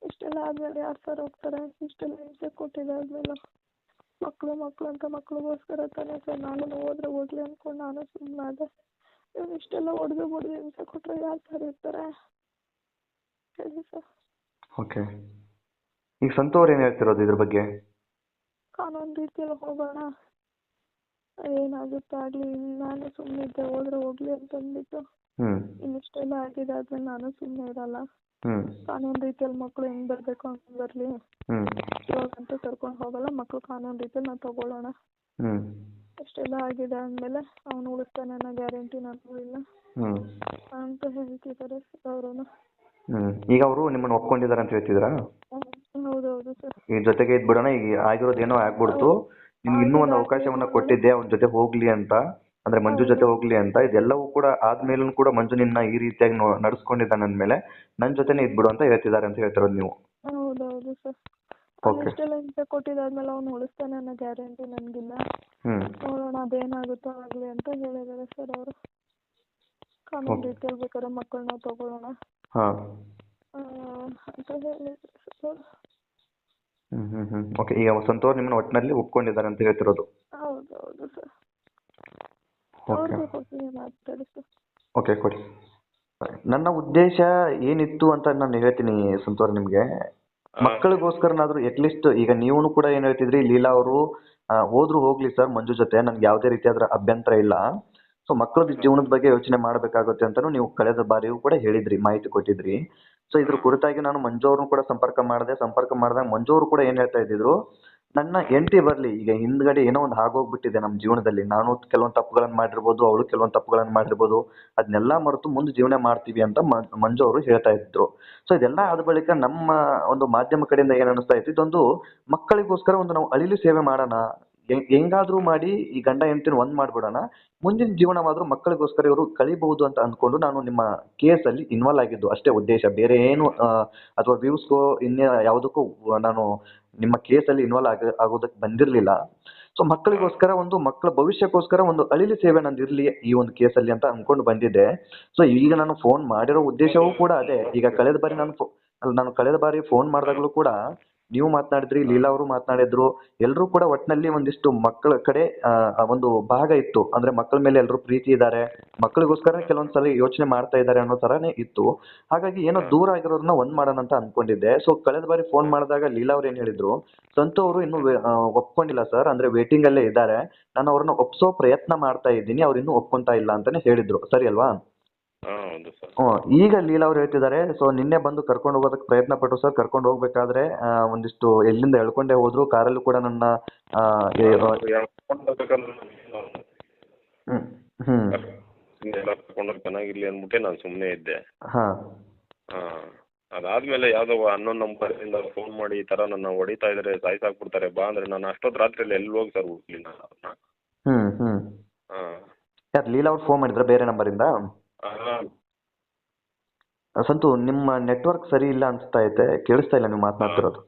ಇಷ್ಟೆಲ್ಲ ಆದ್ಮೇಲೆ ಯಾರು ಸರ್ ಹೋಗ್ತಾರೆ? ಇಷ್ಟೆಲ್ಲ ಹಿಂಸೆ ಕೊಟ್ಟಿದ್ದಾದ್ಮೇಲೆ ಮಕ್ಕಳು ಮಕ್ಕಳು ಅಂತ ಮಕ್ಳಿಗೋಸ್ಕರ ತಾನೇ ಸರ್ ನಾನು ಹೋದ್ರೆ ಹೋಗ್ಲಿ ಅಂದ್ಕೊಂಡು ನಾನು ಸುಮ್ಮನೆ ಆದೆ. ಇವ್ನು ಇಷ್ಟೆಲ್ಲ ಹೊಡೆದು ಬಡ್ದು ಹಿಂಸೆ ಕೊಟ್ಟರೆ ಯಾರು ಸರ್ ಇರ್ತಾರೆ? Sir okay. ಈಗ ಸಂತೋರ್ ಏನು ಹೇಳ್ತಿರೋದು ಇದ್ರ ಬಗ್ಗೆ? ಕಾನೂನು ರೀತಿಯಲ್ಲಿ ಹೋಗೋಣ. ಏನಾಗುತ್ತೋ ಆಗಲಿ ನಾನು ಸುಮ್ಮನೆ ಇದ್ದೆ ಹೋದ್ರೆ ಹೋಗ್ಲಿ ಅಂತಂದ್ಬಿಟ್ಟು ಹ್ಮ್. ಇನ್ನಿಷ್ಟೆಲ್ಲ ಆಗಿದೆ ಆದ್ಮೇಲೆ ನಾನು ಸುಮ್ಮನೆ ಇರಲ್ಲ. ಹ್ಮ್. ಕಾನೂನು ರೀತಿಯಲ್ಲಿ ಮಕ್ಕಳು ಹೆಂಗ್ ಬರಬೇಕು ಅಂತ ಬರಲಿ. ಹ್ಞೂ ಇವಾಗಂತೂ ಕರ್ಕೊಂಡು ಹೋಗಲ್ಲ ಮಕ್ಕಳು ಕಾನೂನು ರೀತಿಯಲ್ಲಿ ನಾನು ತಗೊಳ್ಳೋಣ. ಹ್ಮ್. ಅಷ್ಟೆಲ್ಲ ಆಗಿದೆ ಅಂದ್ಮೇಲೆ ಅವನು ಉಳಿಸ್ತಾನೆ ಅನ್ನೋ ಗ್ಯಾರಂಟಿ ನನಗೂ ಇಲ್ಲ. ಅಂತ ಹೇಳ್ತಿದ್ದಾರೆ ಸರ್ ಅವರು ಹ್ಞೂ ಈಗ ಅವರು ನಿಮ್ಮನ್ನ ಒಪ್ಕೊಂಡಿದ್ದಾರೆ ಅಂತ ಹೇಳ್ತಿದ್ದೀರಾ ಹೌದು ಸರ್. ಈ ಜೊತೆಗೆ ಇದ್ ಬಿಡೋಣ ಈಗ ಆಗಿರೋದು ಏನೋ ಆಗ್ಬಿಡ್ತು. ನಿಮ್ಗೆ ಇನ್ನೂ ಒಂದು ಅವಕಾಶವನ್ನ ಕೊಟ್ಟಿದ್ದೆ ಅವನ ಜೊತೆ ಹೋಗ್ಲಿ ಅಂತ. ಅಂದ್ರೆ ಮಂಜು ಜೊತೆ ಹೋಗ್ಲಿ ಅಂತ. ಇದೆಲ್ಲವೂ ಕೂಡ ಆದ್ಮೇಲೂ ಕೂಡ ಮಂಜು ನಿನ್ನ ಈ ರೀತಿಯಾಗಿ ನಡ್ಸ್ಕೊಂಡಿದ್ದಾನೆ ಅಂದ್ಮೇಲೆ ಜೊತೆನೆ ಇದ್ ಬಿಡು ಅಂತ ಹೇಳ್ತಿದ್ದಾರೆ ಅಂತ ಹೇಳ್ತಿರೋದು ನೀವು. ಹೌದೌದು ಸರ್. Okay. ಇಷ್ಟೆಲ್ಲ ಹಿಂಸೆ ಕೊಟ್ಟಿದ್ದಾದ್ಮೇಲೆ ಅವನು ಉಳಿಸ್ತಾನೆ ಅನ್ನೋ ಗ್ಯಾರಂಟಿ ನನಗಿಲ್ಲ. ಹ್ಮ್. ನೋಡೋಣ ಅದೇನಾಗುತ್ತೋ ಆಗಲಿ ಅಂತ ಹೇಳಿದ್ದಾರೆ ಸರ್ ಅವರು. ಕಾನೂನು Okay. ರೀತಿಯಲ್ಲಿ ಬೇಕಾದ್ರೆ ಮಕ್ಕಳನ್ನ ತಗೊಳ್ಳೋಣ. ಹಾ. ಸರ್. ಓಕೆ ಈಗ ಸಂತೋರ್ ನಿಮ್ಮನ್ನ ಒಟ್ಟಿನಲ್ಲಿ ಒಪ್ಕೊಂಡಿದ್ದಾರೆ ಅಂತ ಹೇಳ್ತಿರೋದು. ಹೌದು ಹೌದು ಸರ್. ಓಕೆ ಅವ್ರಿಗೆ ಕೊಡ್ತೀನಿ ಮಾತಾಡಿ ಸರ್. ಓಕೆ ಕೊಡಿ. ನನ್ನ ಉದ್ದೇಶ ಏನಿತ್ತು ಅಂತ ನಾನು ಹೇಳ್ತೀನಿ ಸಂತೋರ್ ನಿಮ್ಗೆ. ಮಕ್ಕಳಿಗೋಸ್ಕರನಾದ್ರೂ ಅಟ್ಲೀಸ್ಟ್ ಈಗ ನೀವು ಕೂಡ ಏನ್ ಹೇಳ್ತಿದ್ರಿ ಲೀಲಾ ಅವರು ಹೋದ್ರು ಹೋಗ್ಲಿ ಸರ್ ಮಂಜು ಜೊತೆ ನನ್ಗೆ ಯಾವುದೇ ರೀತಿಯಾದ ಅಭ್ಯಂತರ ಇಲ್ಲ. ಸೊ ಮಕ್ಕಳದ ಜೀವನದ ಬಗ್ಗೆ ಯೋಚನೆ ಮಾಡಬೇಕಾಗುತ್ತೆ ಅಂತಾನು ನೀವು ಕಳೆದ ಬಾರಿಯೂ ಕೂಡ ಹೇಳಿದ್ರಿ, ಮಾಹಿತಿ ಕೊಟ್ಟಿದ್ರಿ. ಸೊ ಇದ್ರ ಕುರಿತಾಗಿ ನಾನು ಮಂಜು ಅವ್ರನ್ನು ಕೂಡ ಸಂಪರ್ಕ ಮಾಡಿದೆ, ಸಂಪರ್ಕ ಮಾಡಿದಾಗ ಮಂಜು ಅವರು ಕೂಡ ಏನ್ ಹೇಳ್ತಾ ಇದ್ದಿದ್ರು, ನನ್ನ ಎಂಟಿ ಬರ್ಲಿ, ಈಗ ಹಿಂದ್ಗಡೆ ಏನೋ ಒಂದು ಆಗೋಗ್ಬಿಟ್ಟಿದೆ ನಮ್ಮ ಜೀವನದಲ್ಲಿ, ನಾನು ಕೆಲವೊಂದು ತಪ್ಪುಗಳನ್ನ ಮಾಡಿರ್ಬೋದು, ಅವಳು ಕೆಲವೊಂದು ತಪ್ಪುಗಳನ್ನ ಮಾಡಿರ್ಬೋದು, ಅದನ್ನೆಲ್ಲ ಮರೆತು ಮುಂದೆ ಜೀವನ ಮಾಡ್ತೀವಿ ಅಂತ ಮಂಜು ಅವರು ಹೇಳ್ತಾ ಇದ್ರು. ಸೊ ಇದೆಲ್ಲ ಆದ ಬಳಿಕ ನಮ್ಮ ಒಂದು ಮಾಧ್ಯಮ ಕಡೆಯಿಂದ ಏನ್ ಅನಿಸ್ತಾ ಇತ್ತು, ಇದೊಂದು ಮಕ್ಕಳಿಗೋಸ್ಕರ ಒಂದು ನಾವು ಅಳಿಲು ಸೇವೆ ಮಾಡೋಣ ಹೆಂಗಾದ್ರೂ ಮಾಡಿ ಈ ಗಂಡ ಹೆಂಡತಿನ ಒಂದ್ ಮಾಡ್ಬಿಡೋಣ. ಮುಂದಿನ ಜೀವನವಾದ್ರೂ ಮಕ್ಕಳಿಗೋಸ್ಕರ ಇವರು ಕಳಿಬಹುದು ಅಂತ ಅಂದ್ಕೊಂಡು ನಾನು ನಿಮ್ಮ ಕೇಸಲ್ಲಿ ಇನ್ವಾಲ್ವ್ ಆಗಿದ್ದು. ಅಷ್ಟೇ ಉದ್ದೇಶ. ಬೇರೆ ಏನು ಅಥವಾ ವ್ಯೂಸ್ಗೋ ಇನ್ನೇ ಯಾವುದಕ್ಕೂ ನಾನು ನಿಮ್ಮ ಕೇಸಲ್ಲಿ ಇನ್ವಾಲ್ವ್ ಆಗ, ಆಗೋದಕ್ಕೆ ಬಂದಿರಲಿಲ್ಲ. ಸೊ ಮಕ್ಕಳಿಗೋಸ್ಕರ ಒಂದು, ಮಕ್ಕಳ ಭವಿಷ್ಯಕ್ಕೋಸ್ಕರ ಒಂದು ಅಳಿಲು ಸೇವೆ ನಂದು ಇರಲಿ ಈ ಒಂದು ಕೇಸಲ್ಲಿ ಅಂತ ಅಂದ್ಕೊಂಡು ಬಂದಿದ್ದೆ. ಸೊ ಈಗ ನಾನು ಫೋನ್ ಮಾಡಿರೋ ಉದ್ದೇಶವೂ ಕೂಡ ಅದೇ. ಈಗ ಕಳೆದ ಬಾರಿ ನಾನು ಅಲ್ಲ, ನಾನು ಕಳೆದ ಬಾರಿ ಫೋನ್ ಮಾಡಿದಾಗಲೂ ಕೂಡ ನೀವು ಮಾತನಾಡಿದ್ರಿ ಲೀಲಾ ಅವರು ಮಾತನಾಡಿದ್ರು ಎಲ್ಲರೂ ಕೂಡ ಒಟ್ಟಿನಲ್ಲಿ ಒಂದಿಷ್ಟು ಮಕ್ಕಳ ಕಡೆ ಒಂದು ಭಾಗ ಇತ್ತು. ಅಂದ್ರೆ ಮಕ್ಕಳ ಮೇಲೆ ಎಲ್ಲರೂ ಪ್ರೀತಿ ಇದ್ದಾರೆ ಮಕ್ಕಳಿಗೋಸ್ಕರ ಕೆಲವೊಂದ್ಸಲ ಯೋಚನೆ ಮಾಡ್ತಾ ಇದ್ದಾರೆ ಅನ್ನೋ ತರಾನೇ ಇತ್ತು. ಹಾಗಾಗಿ ಏನೋ ದೂರ ಆಗಿರೋದನ್ನ ಒಂದ್ ಮಾಡೋಣ ಅಂತ ಅನ್ಕೊಂಡಿದ್ದೆ. ಸೊ ಕಳೆದ ಬಾರಿ ಫೋನ್ ಮಾಡಿದಾಗ ಲೀಲಾ ಅವ್ರು ಏನ್ ಹೇಳಿದ್ರು ಸಂತು ಅವರು ಇನ್ನೂ ಒಪ್ಕೊಂಡಿಲ್ಲ ಸರ್ ಅಂದ್ರೆ ವೇಟಿಂಗ್ ಅಲ್ಲೇ ಇದ್ದಾರೆ. ನಾನು ಅವ್ರನ್ನ ಒಪ್ಸೋ ಪ್ರಯತ್ನ ಮಾಡ್ತಾ ಇದ್ದೀನಿ ಅವ್ರು ಇನ್ನೂ ಒಪ್ಕೊಂತಾ ಇಲ್ಲ ಅಂತಾನೆ ಹೇಳಿದ್ರು. ಸರಿ ಅಲ್ವಾ? ಹಾಂ ಹೌದು ಸರ್ ಹ್ಮ್. ಈಗ ಲೀಲಾ ಅವ್ರು ಹೇಳ್ತಿದ್ದಾರೆ ಸೊ ನಿನ್ನೆ ಬಂದು ಕರ್ಕೊಂಡು ಹೋಗೋದಕ್ಕೆ ಪ್ರಯತ್ನ ಪಟ್ಟರು ಸರ್ ಕರ್ಕೊಂಡು ಹೋಗ್ಬೇಕಾದ್ರೆ ಆ, ಒಂದಿಷ್ಟು ಎಲ್ಲಿಂದ ಎಳ್ಕೊಂಡೇ ಹೋದ್ರು ಕಾರಲ್ಲೂ ಕೂಡ ನನ್ನ ಆ, ಏ- ಹ್ಮ್ ಹ್ಮ್. ಎಲ್ಲ ಕರ್ಕೊಂಡೋಗಿ ಚೆನ್ನಾಗಿರ್ಲಿ ಅಂದ್ಬಿಟ್ಟೆ ನಾನು ಸುಮ್ಮನೆ ಇದ್ದೆ. ಹಾ. ಹಾ ಅದಾದ್ಮೇಲೆ ಯಾವುದೋ ಅನ್ನೋನ್ ನಂಬರಿಂದ ಫೋನ್ ಮಾಡಿ ಈ ತರ ನನ್ನ ಹೊಡಿತಾ ಇದ್ದಾರೆ ಸಾಯಿಸಾಕ್ಬಿಡ್ತಾರೆ ಬಾ ಅಂದ್ರೆ ನಾನು ಅಷ್ಟೊತ್ತು ರಾತ್ರಿಯಲ್ಲಿ ಎಲ್ಲಿ ಹೋಗಿ ಸರ್ ಹುಡ್ಲಿ ನಾನು ಅವ್ರನ್ನ? ಹ್ಮ್ ಹ್ಮ್. ಹಾಂ ಯಾರು ಲೀಲಾ ಅವ್ರು ಫೋನ್ ಮಾಡಿದ್ರ ಬೇರೆ ನಂಬರಿಂದ? ಸಂತು ನಿಮ್ಮ ನೆಟ್ವರ್ಕ್ ಸರಿ ಇಲ್ಲ ಅನ್ಸ್ತಾ ಐತೆ. ಕೇಳಿಸ್ತಾ ಇಲ್ಲ ನೀವು ಮಾತನಾಡ್ತಿರೋದು.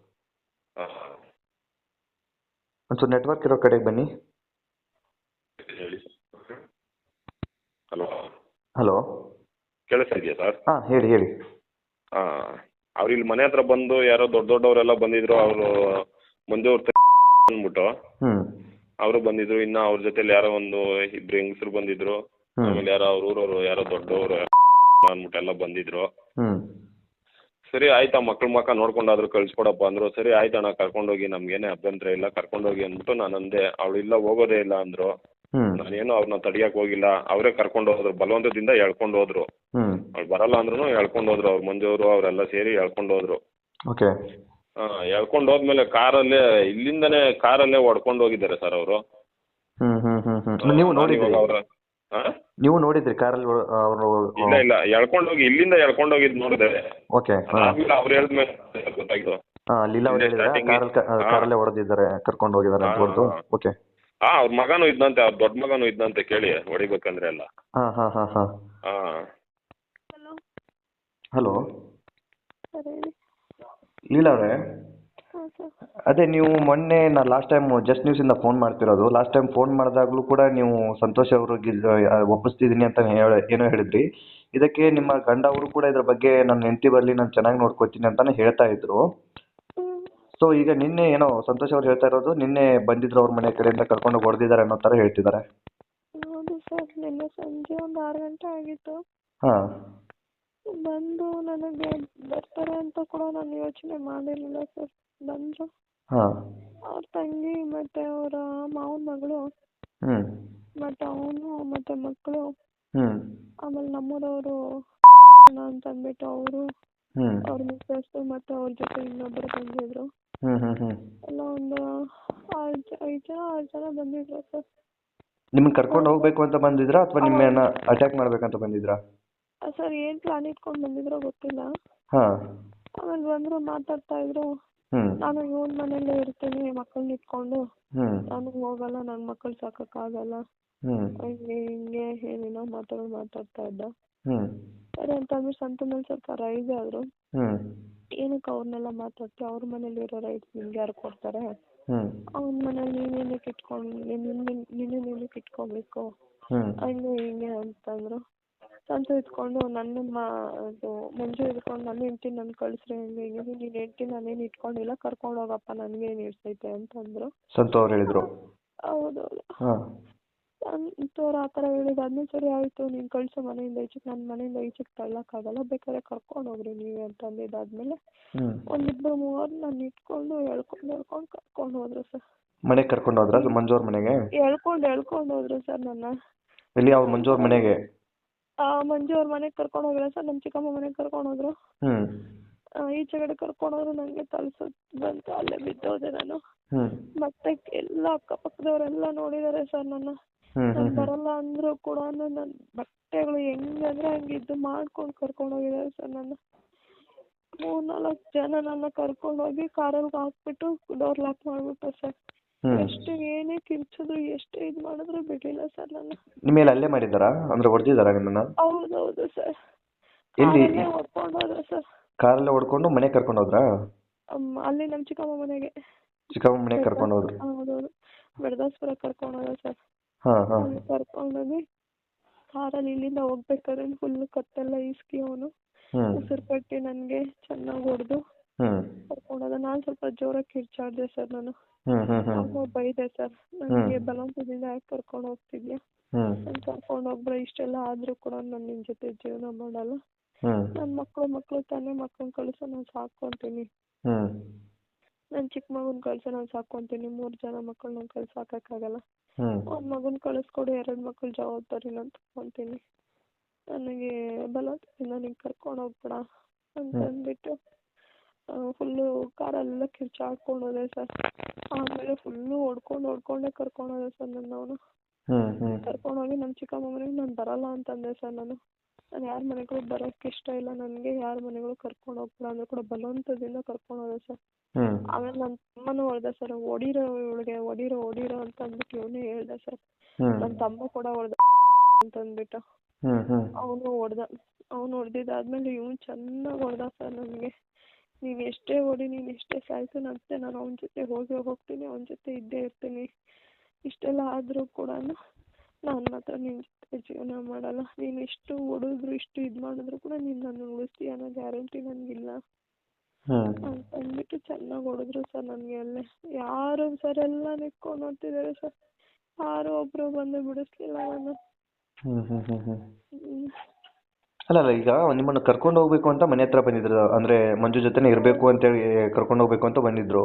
ಒಂಚೂರು ನೆಟ್ವರ್ಕ್ ಇರೋ ಕಡೆಗೆ ಬನ್ನಿ. ಹಲೋ. ಹಲೋ. ಕೇಳಿಸ್ತಾ ಇದೆಯಾ ಸರ್? ಹಾ ಹೇಳಿ ಹೇಳಿ. ಹಾಂ ಅವ್ರು ಇಲ್ಲಿ ಮನೆ ಹತ್ರ ಬಂದು ಯಾರೋ ದೊಡ್ಡ ದೊಡ್ಡವರೆಲ್ಲ ಬಂದಿದ್ರು ಅವರು ಮುಂದೆ ಅವ್ರ ಬಂದ್ಬಿಟ್ಟು ಹ್ಞೂ ಅವರು ಬಂದಿದ್ರು ಇನ್ನು ಅವ್ರ ಜೊತೆಲಿ ಯಾರೋ ಒಂದು ಇಬ್ರು ಹೆಂಗಸರು ಬಂದಿದ್ರು. ಆಮೇಲೆ ಯಾರೋ ಅವ್ರ ಊರವರು ಯಾರೋ ದೊಡ್ಡವರು ಅಂದ್ಬಿಟ್ಟು ಎಲ್ಲ ಬಂದಿದ್ರು. ಸರಿ ಆಯ್ತಾ ಮಕ್ಳ ಮಕ್ಕ ನೋಡ್ಕೊಂಡಾದ್ರು ಕಳ್ಸ್ಕೊಡಪ್ಪ ಅಂದ್ರು. ಸರಿ ಆಯ್ತಣ್ಣ ಕರ್ಕೊಂಡೋಗಿ ನಮ್ಗೇನೆ ಅಭ್ಯಂತರ ಇಲ್ಲ ಕರ್ಕೊಂಡೋಗಿ ಅಂದ್ಬಿಟ್ಟು ನಾನು ಅಂದೆ ಅವ್ಳು ಇಲ್ಲ ಹೋಗೋದೇ ಇಲ್ಲ ಅಂದ್ರು. ನಾನೇನು ಅವ್ರನ್ನ ತಡಿಯಕ್ ಹೋಗಿಲ್ಲ. ಅವರೇ ಕರ್ಕೊಂಡು ಹೋದ್ರು ಬಲವಂತದಿಂದ ಎಳ್ಕೊಂಡು ಹೋದ್ರು. ಅವ್ಳು ಬರಲ್ಲ ಅಂದ್ರೂ ಎಳ್ಕೊಂಡು ಹೋದ್ರು ಅವ್ರ ಮಂಜೂರು ಅವರು ಅವರೆಲ್ಲ ಸೇರಿ ಎಳ್ಕೊಂಡು ಹೋದ್ರು. ಎಳ್ಕೊಂಡು ಹೋದ್ಮೇಲೆ ಕಾರಲ್ಲೇ ಇಲ್ಲಿಂದನೇ ಕಾರಲ್ಲೇ ಹೊಡ್ಕೊಂಡು ಹೋಗಿದ್ದಾರೆ ಸರ್ ಅವರು ನೀವು ನೋಡಿದ್ರಿ ಅವ್ರ ಹಾಂ ನೀವು ನೋಡಿದ್ರಿ ಕಾರಲ್ಲಿ ಅವರು ಇಲ್ಲ ಇಲ್ಲ. ಎಳ್ಕೊಂಡು ಹೋಗಿ ಇಲ್ಲಿಂದ ಎಳ್ಕೊಂಡು ಹೋಗಿದ್ದು ನೋಡಿದೆ. ಓಕೆ ಹಾ. ಆದ್ಮೇಲೆ ಅವ್ರು ಹೇಳಿದ್ಮೇಲೆ ಗೊತ್ತಾಯ್ತು. ಹಾಂ ಲೀಲಾ ಅವ್ರು ಕಾರಲ್ಲಿ ಕಾರಲ್ಲೇ ಹೊಡೆದಿದ್ದಾರೆ ಕರ್ಕೊಂಡು ಹೋಗಿದ್ದಾರೆ ಅಂತ ಹಾ, ಹೊಡೆದು. ಹಾ. ಓಕೆ. ಹಾಂ ಅವ್ರ ಮಗನೂ ಇದ್ದಂತೆ ಅವ್ರ ದೊಡ್ಡ ಮಗನೂ ಇದ್ದಂತೆ ಕೇಳಿ. ಹೊಡಿಬೇಕಂದ್ರೆ ಎಲ್ಲ. ಹಾಂ ಹಾಂ ಹಾಂ ಹಾಂ. ಹಾಂ. ಹಲೋ. ಲೀಲಾ ಅವರೇ? ಸರ್ ಅದೇ ನೀವು ಮೊನ್ನೆ ನಾ ಲಾಸ್ಟ್ ಟೈಮ್ ಜಸ್ಟ್ ಇಂದ ಫೋನ್ ಮಾಡ್ತಿರೋದು. ಲಾಸ್ಟ್ ಟೈಮ್ ಫೋನ್ ಮಾಡಿದಾಗಲೂ ಕೂಡ ನೀವು ಸಂತೋಷ್ ಅವರು ಒಪ್ಪಿಸ್ತಿದ್ದೀನಿ ಅಂತ ಹೇಳಿ ಏನೋ ಹೇಳಿದ್ರಿ. ಇದಕ್ಕೆ ನಿಮ್ಮ ಗಂಡ ಅವರು ಕೂಡ ಇದ್ರ ಬಗ್ಗೆ ನನ್ನ ಹೆಂಡತಿ ಬರಲಿ ನಾನು ಚೆನ್ನಾಗಿ ನೋಡ್ಕೊತೀನಿ ಅಂತಾನೆ ಹೇಳ್ತಾ ಇದ್ರು. ಸೊ ಈಗ ನಿನ್ನೆ ಏನೋ ಸಂತೋಷ್ ಅವ್ರು ಹೇಳ್ತಾ ಇರೋದು ನಿನ್ನೆ ಬಂದಿದ್ರು ಅವ್ರ ಮನೆ ಕಡೆಯಿಂದ ಕರ್ಕೊಂಡು ಹೊಡೆದಿದ್ದಾರೆ ಅನ್ನೋ ಥರ ಹೇಳ್ತಿದ್ದಾರೆ ಹೌದು ಸರ್ ನಿನ್ನೆ ಸಂಜೆ ಒಂದು ಆರು ಗಂಟೆ ಆಗಿತ್ತು. ಹಾಂ. ಬಂದು ನನಗೆ ಬರ್ತಾರೆ ಅಂತ ಕೂಡ ನಾನು ಯೋಚನೆ ಮಾಡಿರಲಿಲ್ಲ ಸರ್ ಬಂದರು. ಅವ್ರ ತಂಗಿ ಮತ್ತೆ ಅವರ ಮಾವನ ಮಗಳು ಮತ್ತೆ ಅವನು ಮತ್ತೆ ಮಕ್ಕಳು ಆಮೇಲೆ ನಮ್ಮೂರವರು ಅಂತ ಅಂದ್ಬಿಟ್ಟು ಅವರು ಅವ್ರ ಮಿಸ್ಸಸ್ಸು ಮತ್ತೆ ಅವ್ರ ಜೊತೆ ಇನ್ನೊಬ್ರು ಬಂದಿದ್ರು. ಎಲ್ಲ ಒಂದು ಆರು ಐದು ಜನ ಆರು ಜನ ಬಂದಿದ್ರು ಸರ್. ನಿಮ್ಮನ್ನ ಕರ್ಕೊಂಡು ಹೋಗ್ಬೇಕು ಅಂತ ಬಂದಿದ್ರ ಅಥವಾ ನಿಮ್ಮನ್ನ ಅಟ್ಯಾಕ್ ಮಾಡ್ಬೇಕಂತ ಬಂದಿದ್ರ? ಸರ್ ಏನ್ ಪ್ಲಾನ್ ಇಟ್ಕೊಂಡು ಬಂದಿದ್ರೋ ಗೊತ್ತಿಲ್ಲ. ಹಾಂ. ಆಮೇಲೆ ಬಂದ್ರು ಮಾತಾಡ್ತಾ ಇದ್ರು. ನಾನು ಇವನ ಮನೇಲೆ ಇರ್ತೀನಿ ಮಕ್ಕಳನ್ನ ಇಟ್ಕೊಂಡು ನಾನು ಹೋಗಲ್ಲ ನನ್ನ ಮಕ್ಕಳ ಸಾಕಕ್ ಆಗಲ್ಲ ಹಂಗೆ ಹಿಂಗೆ ಏನೇನೋ ಮಾತಾಡೋ ಮಾತಾಡ್ತಾ ಇದ್ದ ಸರಿ ಅಂತ ಅಂದ್ಬಿಟ್ಟು ಸಂತು ಮೇಲೆ ಸ್ವಲ್ಪ ರೈಸ್ ಆದ್ರು ಏನಕ್ಕೆ ಅವ್ರನ್ನೆಲ್ಲ ಮಾತಾಡ್ತಿ ಅವ್ರ ಮನೇಲಿ ಇರೋ ರೈಟ್ ನಿಮ್ಗೆ ಯಾರು ಕೊಡ್ತಾರೆ ಅವನ ಮನೇಲಿ ನೀನೇನಕ್ಕೆ ಇಟ್ಕೊಂಡು ನಿನ್ನ ನೀನು ನೀನಕ್ಕೆ ಇಟ್ಕೋಬೇಕು ಹಂಗೆ ಹಿಂಗೆ ಅಂತಂದರು ಸಂತು ಇಟ್ಕೊಂಡು ನನ್ನ ಮಾ ಅದು ಮಂಜು ಇಟ್ಕೊಂಡು ನನ್ನ ಹೆಂಡ್ತಿ ನನ್ನ ಕಳಿಸ್ರಿ ಹಂಗೆ ನಿನ್ನ ನೀನು ನಾನೇನು ಇಟ್ಕೊಂಡಿಲ್ಲ ಕರ್ಕೊಂಡು ಹೋಗಪ್ಪ ನನಗೇನು ಇರ್ತೈತೆ ಅಂತಂದರು. ಸಂತು ಅವ್ರು ಹೇಳಿದ್ರು? ಹೌದೌದು ಹಾಂ. ಅಂತವ್ರು ಆ ಥರ ಹೇಳಿದಾದ್ಮೇಲೆ ಸರಿ ಆಯಿತು ನೀನು ಕಳಿಸು ಮನೆಯಿಂದ ಈಚೆಗೆ ನನ್ನ ಮನೆಯಿಂದ ಈಚೆಗೆ ತಳ್ಳೋಕ್ಕಾಗಲ್ಲ ಬೇಕಾದ್ರೆ ಕರ್ಕೊಂಡು ಹೋಗ್ರಿ ನೀವೇ ಅಂತ ಅಂದಿದ್ದಾದ್ಮೇಲೆ ಹ್ಞೂ ಒಂದಿಬ್ಬರು ಮೂವರು ನಾನು ಇಟ್ಕೊಂಡು ಎಳ್ಕೊಂಡು ಎಳ್ಕೊಂಡು ಕರ್ಕೊಂಡು ಹೋದ್ರು ಸರ್. ಮನೆಗೆ ಕರ್ಕೊಂಡು ಹೋದ್ರಾ ಮಂಜು ಅವ್ರ ಮನೆಗೆ? ಎಳ್ಕೊಂಡು ಎಳ್ಕೊಂಡು ಹೋದ್ರು ಸರ್ ನನ್ನ. ಎಲ್ಲಿ? ಅವ್ರ ಮಂಜು ಅವ್ರ ಮನೆಗೆ? ಮಂಜು ಅವ್ರ ಮನೆಗೆ ಕರ್ಕೊಂಡು ಹೋಗಿಲ್ಲ ಸರ್ ನಮ್ಮ ಚಿಕ್ಕಮ್ಮ ಮನೆಗೆ ಕರ್ಕೊಂಡು ಹೋದ್ರು. ಹ್ಮ್. ಈಚೆ ಕಡೆ ಕರ್ಕೊಂಡು ಹೋದ್ರು ನನಗೆ ತಲ್ಸೋದು ಬಂತು ಅಲ್ಲೇ ಬಿದ್ದೋದೆ ನಾನು. ಹ್ಮ್. ಮತ್ತೆ ಎಲ್ಲ ಅಕ್ಕಪಕ್ಕದವರೆಲ್ಲ ನೋಡಿದ್ದಾರೆ ಸರ್ ನನ್ನ. ಹ್ಮ್, ನಾನು ಬರಲ್ಲ ಅಂದ್ರು ಕೂಡ ನನ್ನ ಬಟ್ಟೆಗಳು ಹೆಂಗಂದ್ರೆ ಹಂಗೆ ಇದು ಮಾಡ್ಕೊಂಡು ಕರ್ಕೊಂಡು ಹೋಗಿದ್ದಾರೆ ಸರ್ ನನ್ನ. ಮೂರ್ನಾಲ್ಕು ಜನ ನನ್ನ ಕರ್ಕೊಂಡು ಹೋಗಿ ಕಾರಲ್ಲಿ ಹಾಕ್ಬಿಟ್ಟು ಡೋರ್ ಲಾಕ್ ಮಾಡ್ಬಿಟ್ರು ಸರ್. ಎಷ್ಟು ಏನೇ ಕಿರ್ಚಿದ್ರು ಎಷ್ಟೇ ಇದು ಮಾಡಿದ್ರು ಬಿಡಲಿಲ್ಲ ಸರ್ ನನ್ನ ನಿಮ್ಮ ಮೇಲೆ ಅಲ್ಲೇ ಮಾಡಿದ್ದಾರಾ? ಅಂದ್ರೆ ಹೊಡೆದಿದ್ದಾರಾ ನಿಮ್ಮನ್ನ? ಹೌದೌದು ಸರ್. ಎಲ್ಲಿ? ಹೊಡ್ಕೊಂಡು ಹೋದ್ರು ಸರ್. ಕಾರಲ್ಲೇ ಹೊಡ್ಕೊಂಡು ಮನೆಗೆ ಕರ್ಕೊಂಡು ಹೋದ್ರಾ? ಅಲ್ಲಿ ನಮ್ಮ ಚಿಕ್ಕಮ್ಮ ಮನೆಗೆ. ಚಿಕ್ಕಮ್ಮ ಮನೆಗೆ ಕರ್ಕೊಂಡು ಹೋದ್ರು? ಹೌದೌದು. ಬೆಡದಾಸ್ಪುರ ಕರ್ಕೊಂಡು ಹೋದ ಸರ್. ಹಾಂ ಹೋಗಿ ಅಲ್ಲಿ ಕರ್ಕೊಂಡೋಗಿ ಕಾರಲ್ಲಿ ಇಲ್ಲಿಂದ ಹೋಗ್ಬೇಕಾದ್ರೆ ಫುಲ್ ಕತ್ತೆಲ್ಲ ಇಸ್ಕಿ ಅವನು. ಉಸಿರು ಕಟ್ಟಿ ನನಗೆ ಚೆನ್ನಾಗಿ ಹೊಡೆದು ಕರ್ಕೊಂಡೋದ. ನಾನು ಸ್ವಲ್ಪ ಜೋರಾಗಿ ಕಿರ್ಚಾಡಿದೆ ಸರ್ ನಾನು. ಅಮ್ಮ ಬೈದೆ ಸರ್. ನನಗೆ ಬಲವಂತದಿಂದ ಯಾಕೆ ಕರ್ಕೊಂಡು ಹೋಗ್ತಿದ್ಯಾ? ನಾನು ಕರ್ಕೊಂಡು ಹೋಗ್ಬೇಡ ಇಷ್ಟೆಲ್ಲ ಆದ್ರೂ ಕೂಡ ನಾನು ನಿನ್ನ ಜೊತೆ ಜೀವನ ಮಾಡಲ್ಲ. ನನ್ ನನ್ನ ಮಕ್ಕಳು ಮಕ್ಕಳು ತಾನೇ ಮಕ್ಕಳನ್ನ ಕಳಿಸು ನಾನು ಸಾಕ್ಕೊಂತೀನಿ. ಹ್ಞೂ ನನ್ನ ಚಿಕ್ಕ ಮಗನ ಕಳಿಸು ನಾನು ಸಾಕ್ಕೊಂತೀನಿ. ಮೂರು ಜನ ಮಕ್ಕಳು ನಾನು ಕಳ್ಸಿ ಸಾಕೋಕ್ಕಾಗಲ್ಲ. ಒಂದು ಮಗನ ಕಳಿಸ್ಕೊಡು ಎರಡು ಮಕ್ಕಳ ಜವಾಬ್ದಾರಿ ನಾನು ತಗೊತೀನಿ ನನಗೆ ಬಲವಂತದಿಂದ ನೀನು ಕರ್ಕೊಂಡು ಹೋಗ್ಬೇಡ ಅಂತ ಹ್ಮ್. ಅಂದ್ಬಿಟ್ಟು ಫುಲ್ಲು ಕಾರಲ್ಲೆಲ್ಲ ಕಿರ್ಚಾಡ್ಕೊಂಡು ಹೋದೆ ಸರ್ ಆಮೇಲೆ ಫುಲ್ಲು ಹೊಡ್ಕೊಂಡು ಹೊಡ್ಕೊಂಡೇ ಕರ್ಕೊಂಡು ಹೋದ ಸರ್ ನನ್ನ ಅವನು. ಕರ್ಕೊಂಡ್ ಹೋಗಿ ನಮ್ಮ ಚಿಕ್ಕಮ್ಮ ಮನೆಗೆ ನಾನು ಬರಲ್ಲ ಅಂತಂದೆ ಸರ್ ನಾನು. ನಾನು ಯಾರ ಮನೆಗಳು ಬರೋಕ್ಕೆ ಇಷ್ಟ ಇಲ್ಲ ನನಗೆ ಯಾರ ಮನೆಗಳು ಕರ್ಕೊಂಡು ಹೋಗಲ್ಲ ಅಂದರೂ ಕೂಡ ಬಲವಂತದಿಂದ ಕರ್ಕೊಂಡು ಹೋದೆ ಸರ್ ಆಮೇಲೆ ನನ್ನ ತಮ್ಮನು ಹೊಡೆದ ಸರ್ ಹೊಡೀರೋ ಇವಳಿಗೆ ಹೊಡೀರೋ ಹೊಡೀರೋ ಅಂತ ಅಂದ್ಬಿಟ್ಟು ಇವನೇ ಹೇಳ್ದೆ ಸರ್ ನನ್ನ ತಮ್ಮ ಕೂಡ ಹೊಡೆದ ಅಂತ ಅಂದ್ಬಿಟ್ಟು ಅವ್ನು ಹ್ಞೂ ಅವನು ಹೊಡೆದ ಅವನು ಹೊಡೆದಿದ್ದಾದ್ಮೇಲೆ ಇವನು ಚೆನ್ನಾಗಿ ಹೊಡೆದ ಸರ್ ನನಗೆ. ನೀನು ಎಷ್ಟೇ ಹೊಡಿ ನೀನು ಎಷ್ಟೇ ಸಾಯಿಸು ನಂತೆ ನಾನು ಅವನ ಜೊತೆ ಹೋಗಿ ಹೋಗ್ತೀನಿ ಅವನ ಜೊತೆ ಇದ್ದೇ ಇರ್ತೀನಿ. ಇಷ್ಟೆಲ್ಲ ಆದರೂ ಕೂಡ ನಾನು ಮಾತ್ರ ನಿನ್ನ ಜೊತೆ ಜೀವನ ಮಾಡಲ್ಲ. ನೀನು ಎಷ್ಟು ಹೊಡೆದ್ರು ಇಷ್ಟು ಇದು ಮಾಡಿದ್ರು ಕೂಡ ನೀನು ನನ್ನ ಉಳಿಸ್ತೀಯ ಅನ್ನೋ ಗ್ಯಾರಂಟಿ ನನಗಿಲ್ಲ ಅಂತ ಅಂದ್ಬಿಟ್ಟು ಚೆನ್ನಾಗಿ ಹೊಡೆದ್ರು ಸರ್ ನನಗೆ ಅಲ್ಲೇ. ಯಾರು ಸರ್ ಎಲ್ಲ ನಿಂತ್ಕೊಂಡು ನೋಡ್ತಿದ್ದಾರೆ ಸರ್ ಯಾರೋ ಒಬ್ಬರು ಬಂದು ಬಿಡಿಸ್ಲಿಲ್ಲ ನಾನು. ಅಲ್ಲ ಅಲ್ಲ ಈಗ ನಿಮ್ಮನ್ನು ಕರ್ಕೊಂಡು ಹೋಗ್ಬೇಕು ಅಂತ ಮನೆ ಹತ್ರ ಬಂದಿದ್ರು. ಅಂದ್ರೆ ಮಂಜು ಜೊತೆನೇ ಇರಬೇಕು ಅಂತೇಳಿ ಕರ್ಕೊಂಡು ಹೋಗ್ಬೇಕು ಅಂತ ಬಂದಿದ್ರು.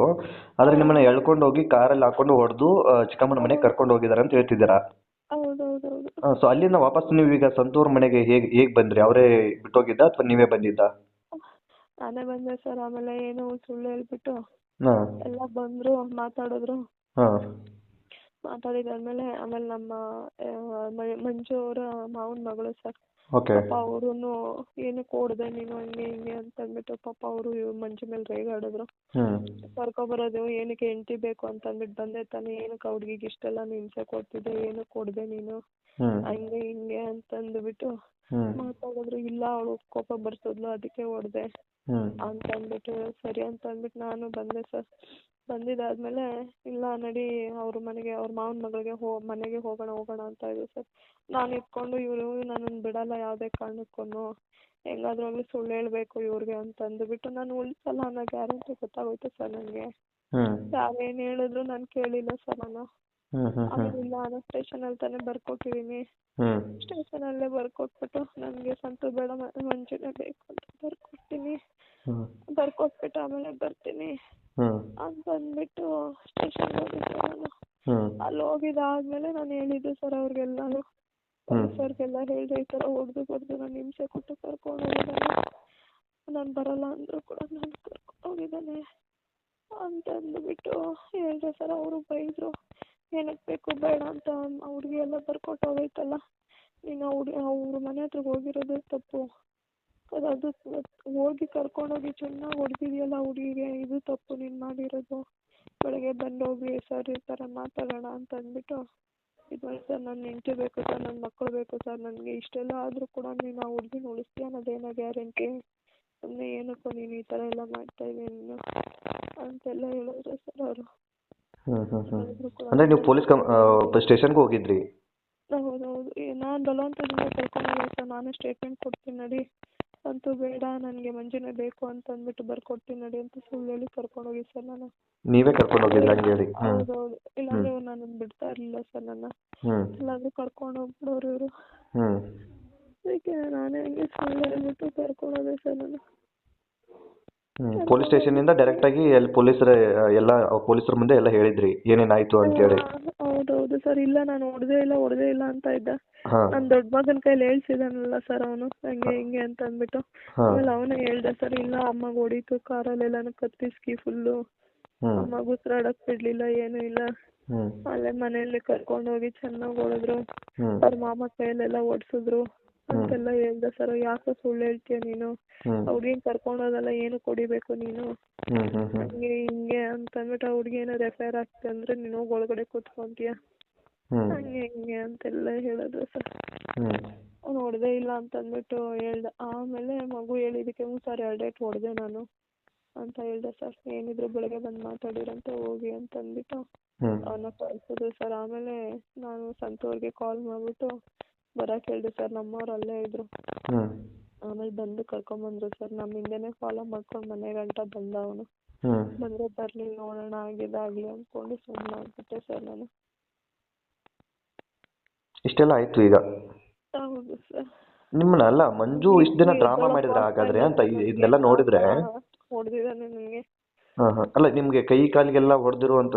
ಆದ್ರೆ ನಿಮ್ಮನ್ನ ಎಳ್ಕೊಂಡು ಹೋಗಿ ಕಾರಲ್ಲಿ ಹಾಕೊಂಡು ಹೊಡೆದು ಚಿಕ್ಕಮ್ಮನ ಮನೆಗೆ ಕರ್ಕೊಂಡು ಹೋಗಿದ್ದಾರೆ ಅಂತ ಹೇಳ್ತಿದ್ದೀರಾ? ಹೌದೌದೌದು. ಸೊ ಅಲ್ಲಿಂದ ವಾಪಸ್ ನೀವು ಈಗ ಸಂತೂರ್ ಮನೆಗೆ ಹೇಗೆ ಹೇಗೆ ಬಂದ್ರಿ? ಅವರೇ ಬಿಟ್ಟೋಗಿದ್ದ ಅಥವಾ ನೀವೇ ಬಂದಿದ್ದ? ನಾನೇ ಬಂದೆ ಸರ್ ಆಮೇಲೆ ಏನೋ ಸುಳ್ಳು ಹೇಳ್ಬಿಟ್ಟು ಹಾಂ. ಎಲ್ಲ ಬಂದ್ರು ಮಾತಾಡಿದ್ರು. ಮಾತಾಡಿದ ಮಾತಾಡಿದಾದ್ಮೇಲೆ ಆಮೇಲೆ ನಮ್ಮ ಆ, ಮ- ಮಂಜು ಅವರ ಮಾವನ ಮಗಳು ಸರ್. ಓಕೆ. ಪಾಪ ಅವರು ಏನು ಕೊಡದೆ ನೀನು ಹಂಗೆ ಹಿಂಗೆ ಅಂತ ಅಂದ್ಬಿಟ್ಟು ಪಾಪ ಅವರು ಮಂಚ ಮೇಲೆ ರೇಗಾಡಿದ್ರು ಹ್ಞೂ ಕರ್ಕೊಬರೋದು ಏನಕ್ಕೆ ಹೆಂಡ್ತಿ ಬೇಕು ಅಂತ ಅಂದ್ಬಿಟ್ಟು ಬಂದೆ. ತಾನೇ ಏನಕ್ಕೆ ಆ ಹುಡ್ಗಿಗೆ ಇಷ್ಟೆಲ್ಲ ಹಿಂಸೆ ಕೊಡ್ತಿದ್ದೆ ಏನಕ್ಕೆ ಕೊಡ್ದೆ ನೀನು? ಹಂಗೆ ಹಿಂಗೆ ಅಂತ ಅಂದ್ಬಿಟ್ಟು ಮಾತಾಡಿದ್ರು. ಇಲ್ಲ ಅವಳು ಕೋಪ ಬರ್ತಿದ್ಲು ಅದಕ್ಕೆ ಹೊಡೆದೆ. ಅಂತ ಅಂದ್ಬಿಟ್ಟು ಸರಿ ಅಂತ ಅಂದ್ಬಿಟ್ಟು ನಾನು ಬಂದೆ ಸರ್. ಬಂದಿದ್ದಾದ್ಮೇಲೆ ಇಲ್ಲ ನಡಿ ಅವ್ರ ಮನೆಗೆ ಅವ್ರ ಮಾವನ ಮಗಳಿಗೆ ಹೋ ಮನೆಗೆ ಹೋಗೋಣ ಹೋಗೋಣ ಅಂತ ಇದ್ರು ಸರ್. ನಾನು ಇದ್ಕೊಂಡು ಇವರು ನನ್ನನ್ನು ಬಿಡಲ್ಲ ಯಾವುದೇ ಕಾರಣಕ್ಕೂ ಹೆಂಗಾದ್ರೂ ಆಗಲಿ ಸುಳ್ಳು ಹೇಳಬೇಕು ಇವ್ರಿಗೆ ಅಂತ ಅಂದ್ಬಿಟ್ಟು ನಾನು ಉಳಿಸಲ್ಲ ಅನ್ನೋ ಗ್ಯಾರಂಟಿ ಗೊತ್ತಾಗೋಯ್ತು ಸರ್ ನನಗೆ ಯಾರು ಏನು ಹೇಳಿದ್ರು ನಾನು ಕೇಳಿಲ್ಲ ಸರ್ ನಾನು. ಹ್ಞೂ ನಾನು ಸ್ಟೇಷನಲ್ಲಿ ತಾನೇ ಬರ್ಕೊಟ್ಟಿದ್ದೀನಿ ಸ್ಟೇಷನ್ ಸ್ಟೇಷನಲ್ಲೇ ಬರ್ಕೊಟ್ಬಿಟ್ಟು ನನಗೆ ಸಂತು ಬೇಡ ಮಂಜುನೇ ಬೇಕು ಅಂತ ಬರ್ಕೊಡ್ತೀನಿ. ಬರ್ಕೊಟ್ಬಿಟ್ಟು ಆಮೇಲೆ ಬರ್ತೀನಿ. ಅಂತ ಬಂದ್ಬಿಟ್ಟು ಸ್ಟೇಷನ್ಗೆ ಸರ್ ನಾನು. ಹ್ಞೂ ಅಲ್ಲಿ ಹೋಗಿದ್ದಾದ್ಮೇಲೆ ನಾನು ಹೇಳಿದ್ದು ಸರ್ ಅವ್ರಿಗೆಲ್ಲಾನು. ಪೊಲೀಸರಿಗೆಲ್ಲ ಹೇಳಿದೆ ಈ ತರ ಹೊಡೆದು ಬಡ್ದು ನಾನು ಹಿಂಸೆ ಕೊಟ್ಟು ಕರ್ಕೊಂಡು ಹೋಗಿದ್ದಾನೆ. ನಾನು ಬರಲ್ಲ ಅಂದ್ರು ಕೂಡ ನಾನು ಕರ್ಕೊಂಡು ಹೋಗಿದ್ದಾನೆ ಅಂತ ಅಂದ್ಬಿಟ್ಟು ಹೇಳಿದೆ ಸರ್ ಅವರು ಬೈದ್ರು. ಏನಕ್ಕೆ ಬೇಕು ಬೇಡ ಅಂತ ಆ ಹುಡುಗಿ ಎಲ್ಲ ಬರ್ಕೊಟ್ಟು ಹೋಗೈತಲ್ಲ. ನೀನು ಆ ಹುಡುಗಿ ಅವ್ರ ಮನೆ ಹತ್ರ ಹೋಗಿರೋದು ತಪ್ಪು. ಅದು ಅದು ಹೋಗಿ ಕರ್ಕೊಂಡೋಗಿ ಚೆನ್ನಾಗಿ ಹೊಡ್ದಿದ್ಯಲ್ಲ ಹುಡುಗಿಗೆ ಇದು ತಪ್ಪು ನೀನು ಮಾಡಿರೋದು. ಬೆಳಗ್ಗೆ ಬಂದು ಹೋಗಿ ಸರ್ ಈ ಥರ ಮಾತಾಡೋಣ ಅಂತ ಅಂದ್ಬಿಟ್ಟು ಇದು ಮಾಡಿ ಸರ್ ನನ್ನ ಹೆಂಡ್ತಿ ಬೇಕು ಸರ್ ನನ್ನ ಮಕ್ಕಳು ಬೇಕು ಸರ್ ನನಗೆ ಇಷ್ಟೆಲ್ಲ ಆದರೂ ಕೂಡ ನೀನು ಆ ಹುಡುಗಿನ ಉಳಿಸ್ತೀಯ ಅನ್ನೋದೇನೋ ಗ್ಯಾರಂಟಿ. ಸುಮ್ಮನೆ ಏನಕ್ಕೋ ನೀನು ಈ ಥರ ಎಲ್ಲ ಮಾಡ್ತಾ ಇದೀಯ ನೀನು? ಅಂತೆಲ್ಲ ಹೇಳಿದ್ರು ಸರ್ ಅವರು. ಹ್ಞೂ ಹ್ಞೂ ಹ್ಞೂ ಅಂದರೆ ನೀವು ಪೊಲೀಸ್ ಕಮ್ ಸ್ಟೇಷನ್ಗೆ ಹೋಗಿದ್ರಿ? ಹೌದು ಹೌದು ನಾನು ಬಲವಂತದಿಂದ ಕರ್ಕೊಂಡು ಹೋಗಿ ಸರ್ ನಾನೇ ಸ್ಟೇಟ್ಮೆಂಟ್ ಕೊಡ್ತೀನಿ ನಡಿ. ಅಂತೂ ಬೇಡ ನನಗೆ ಮಂಜುನೇ ಬೇಕು ಅಂತ ಅಂದ್ಬಿಟ್ಟು ಬರ್ಕೊಡ್ತೀನಿ ನಡಿ ಅಂತ ಸುಳ್ಳು ಹೇಳಿ ಕರ್ಕೊಂಡು ಹೋಗಿ ಸರ್ ನಾನು. ನೀವೇ ಕರ್ಕೊಂಡು ಹೋಗಿದ್ರಿ ಹಂಗೆ ಹೇಳಿ? ಹೌದೌದು. ಹೌದು ಹೌದು ಇಲ್ಲಾಂದ್ರೆ ಇವ್ರು ನನ್ನನ್ನು ಬಿಡ್ತಾ ಇರಲಿಲ್ಲ ಸರ್ ನನ್ನ ಹ್ಞೂ ಇಲ್ಲಾಂದ್ರೆ ಕರ್ಕೊಂಡು ಹೋಗ್ಬಿಡೋರು ಇವರು. ಅದಕ್ಕೆ ನಾನೇ ಹಂಗೆ ಸುಳ್ಳು ಹೇಳ್ಬಿಟ್ಟು ಕರ್ಕೊಂಡು ಹೋದೆ ಸರ್ ನಾನು. ಪೊಲೀಸ್ ಸ್ಟೇಷನ್ ಇಂದ ಡೈರೆಕ್ಟ್ ಆಗಿ ಅಲ್ಲಿ ಪೊಲೀಸರ ಎಲ್ಲ ಪೊಲೀಸರ ಮುಂದೆ ಎಲ್ಲ ಹೇಳಿದ್ರಿ. ಏನೇನಾಯಿತು ಅಂತ ಹೇಳಿ. ಹೌದೌದು ಸರ್. ಇಲ್ಲ ನಾನು ಹೊಡೆದೇ ಇಲ್ಲ ಹೊಡೆದೇ ಇಲ್ಲ ಅಂತ ಇದ್ದ. ನನ್ನ ದೊಡ್ಡ ಮಗನ ಕೈಲಿ ಹೇಳ್ಸಿದಾನಲ್ಲ ಸರ್ ಅವನು ಹಂಗೆ ಹಿಂಗೆ ಅಂತ ಅಂದ್ಬಿಟ್ಟು. ಆಮೇಲೆ ಅವನೇ ಹೇಳ್ದ ಸರ್ ಇಲ್ಲ ಅಮ್ಮಗ್ ಹೊಡೀತು ಕಾರಲ್ಲೆಲ್ಲಾನು ಕತ್ತಿಸ್ಕಿ ಫುಲ್ಲು. ಫುಲ್ ಅಮ್ಮಗ್ ಉಸಿರಾಡಕ್ ಬಿಡ್ಲಿಲ್ಲ ಏನು ಇಲ್ಲ. ಅಲ್ಲೇ ಮನೆಯಲ್ಲಿ ಕರ್ಕೊಂಡು ಹೋಗಿ ಚೆನ್ನಾಗಿ ಹೊಡೆದ್ರು. ಅವ್ರ ಮಾಮ ಕೈಯಲ್ಲೆಲ್ಲ ಹೊಡ್ಸಿದ್ರು ಅಂತೆಲ್ಲ ಹೇಳ್ದ ಸರ್ ಯಾಕೋ ಸುಳ್ಳು ಹೇಳ್ತೀಯ ನೀನು? ಹುಡ್ಗಿನ್ ಕರ್ಕೊಂಡು ಹೋದಲ್ಲ ಏನು ಕೊಡಿಬೇಕು ನೀನು? ಹಂಗೆ ಹಿಂಗೆ ಅಂತ ಅಂದ್ಬಿಟ್ಟು ಆ ಹುಡ್ಗಿ ಏನಾದ್ರು ಎಫ್ ಐ ಆರ್ ಆಗ್ತದೆ ಅಂದ್ರೆ ನೀನು ಹೋಗಿ ಒಳಗಡೆ ಕೂತ್ಕೊಂತೀಯ. ಹಂಗೆ ಹಿಂಗೆ ಅಂತೆಲ್ಲ ಹೇಳಿದ್ರು ಸರ್. ನೋಡಿದೆ ಅವ್ನು ಹೊಡೆದೇ ಇಲ್ಲ ಅಂತ ಅಂದ್ಬಿಟ್ಟು ಹೇಳ್ದ. ಆಮೇಲೆ ಮಗು ಹೇಳಿದಕ್ಕೆ ಹ್ಞೂ ಸರ್ ಎರಡು ಡೇಟ್ ಹೊಡೆದೆ ನಾನು ಅಂತ ಹೇಳ್ದೆ ಸರ್. ಏನಿದ್ರು ಬೆಳಗ್ಗೆ ಬಂದು ಮಾತಾಡಿರಂತೆ ಹೋಗಿ ಅಂತ ಅಂದ್ಬಿಟ್ಟು ಅವನ್ನ ಕಳ್ಸಿದ್ರು ಸರ್. ಆಮೇಲೆ ನಾನು ಸಂತೂರ್ಗೆ ಕಾಲ್ ಮಾಡ್ಬಿಟ್ಟು ಬರಕ್ಕೆ ಹೇಳಿದೆ ಸರ್. ನಮ್ಮವ್ರು ಅಲ್ಲೇ ಇದ್ರು. ಆಮೇಲೆ ಬಂದು ಕರ್ಕೊಂಬಂದ್ರು ಸರ್. ನಮ್ಮ ಹಿಂದೆನೆ ಫಾಲೋ ಮಾಡ್ಕೊಂಡು ಮನೆ ಗಂಟ ಬಂದ ಅವನು. ಬಂದ್ರೆ ಬಂದರೆ ಬರಲಿ ನೋಡೋಣ ಆಗಿದಾಗ್ಲಿ ಅನ್ಕೊಂಡು ಸುಮ್ಮನೆ ಆಗ್ಬಿಟ್ಟೆ ಸರ್ ನಾನು. ಇಷ್ಟೆಲ್ಲ ಆಯ್ತು ಈಗ. ಹೌದು ಸರ್. ನಿಮ್ಮನ್ನ ಅಲ್ಲ ಮಂಜು ಇಷ್ಟು ದಿನ ಡ್ರಾಮಾ ಮಾಡಿದ್ರೆ ಹಾಗಾದ್ರೆ ಅಂತ ಇ- ಇದನ್ನೆಲ್ಲ ನೋಡಿದ್ರೆ. ಹೊಡೆದಿದ್ದಾನೆ ನನಗೆ ಹಾ, ಹಾಂ. ಅಲ್ಲ ನಿಮಗೆ ಕೈ ಕಾಲಿಗೆಲ್ಲ ಹೊಡೆದಿರುವಂತ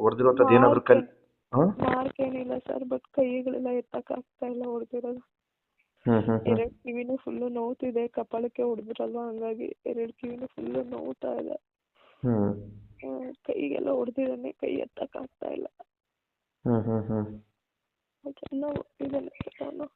ಹೊಡೆದಿರುವಂತದ್ದು ಏನಾದ್ರು ಕಲ್ ಮಾರ್ಕ್ ಏನಿಲ್ಲ ಸರ್ ಬಟ್ ಕೈಗಳೆಲ್ಲ ಎತ್ತಕ್ ಆಗ್ತಾ ಇಲ್ಲ ಹೊಡೆದಿರೋದು ಹ್ಮ್ ಹ್ಮ್ ಹ್ಞೂ ಎರಡು ಕಿವಿನೂ ಫುಲ್ಲು ನೋವ್ತಿದೆ ಕಪಾಳಕ್ಕೆ ಹೊಡೆದ್ರಲ್ವಾ ಹಂಗಾಗಿ ಎರಡು ಕಿವಿನೂ ಫುಲ್ಲು ನೋವ್ತಾ ಇದೆ. ಹ್ಮ್. ಹ್ಮ್, ಕೈಗೆಲ್ಲ ಹೊಡೆದಿದ್ದಾನೆ ಕೈ ಎತ್ತಕ್ ಆಗ್ತಾ ಇಲ್ಲ. ಹ್ಞೂ ಹ್ಞೂ ಹ್ಞೂ ಚೆನ್ನಾಗಿ ಹೊಡೆದಿದ್ದಾನೆ ಸರ್ ಅವನು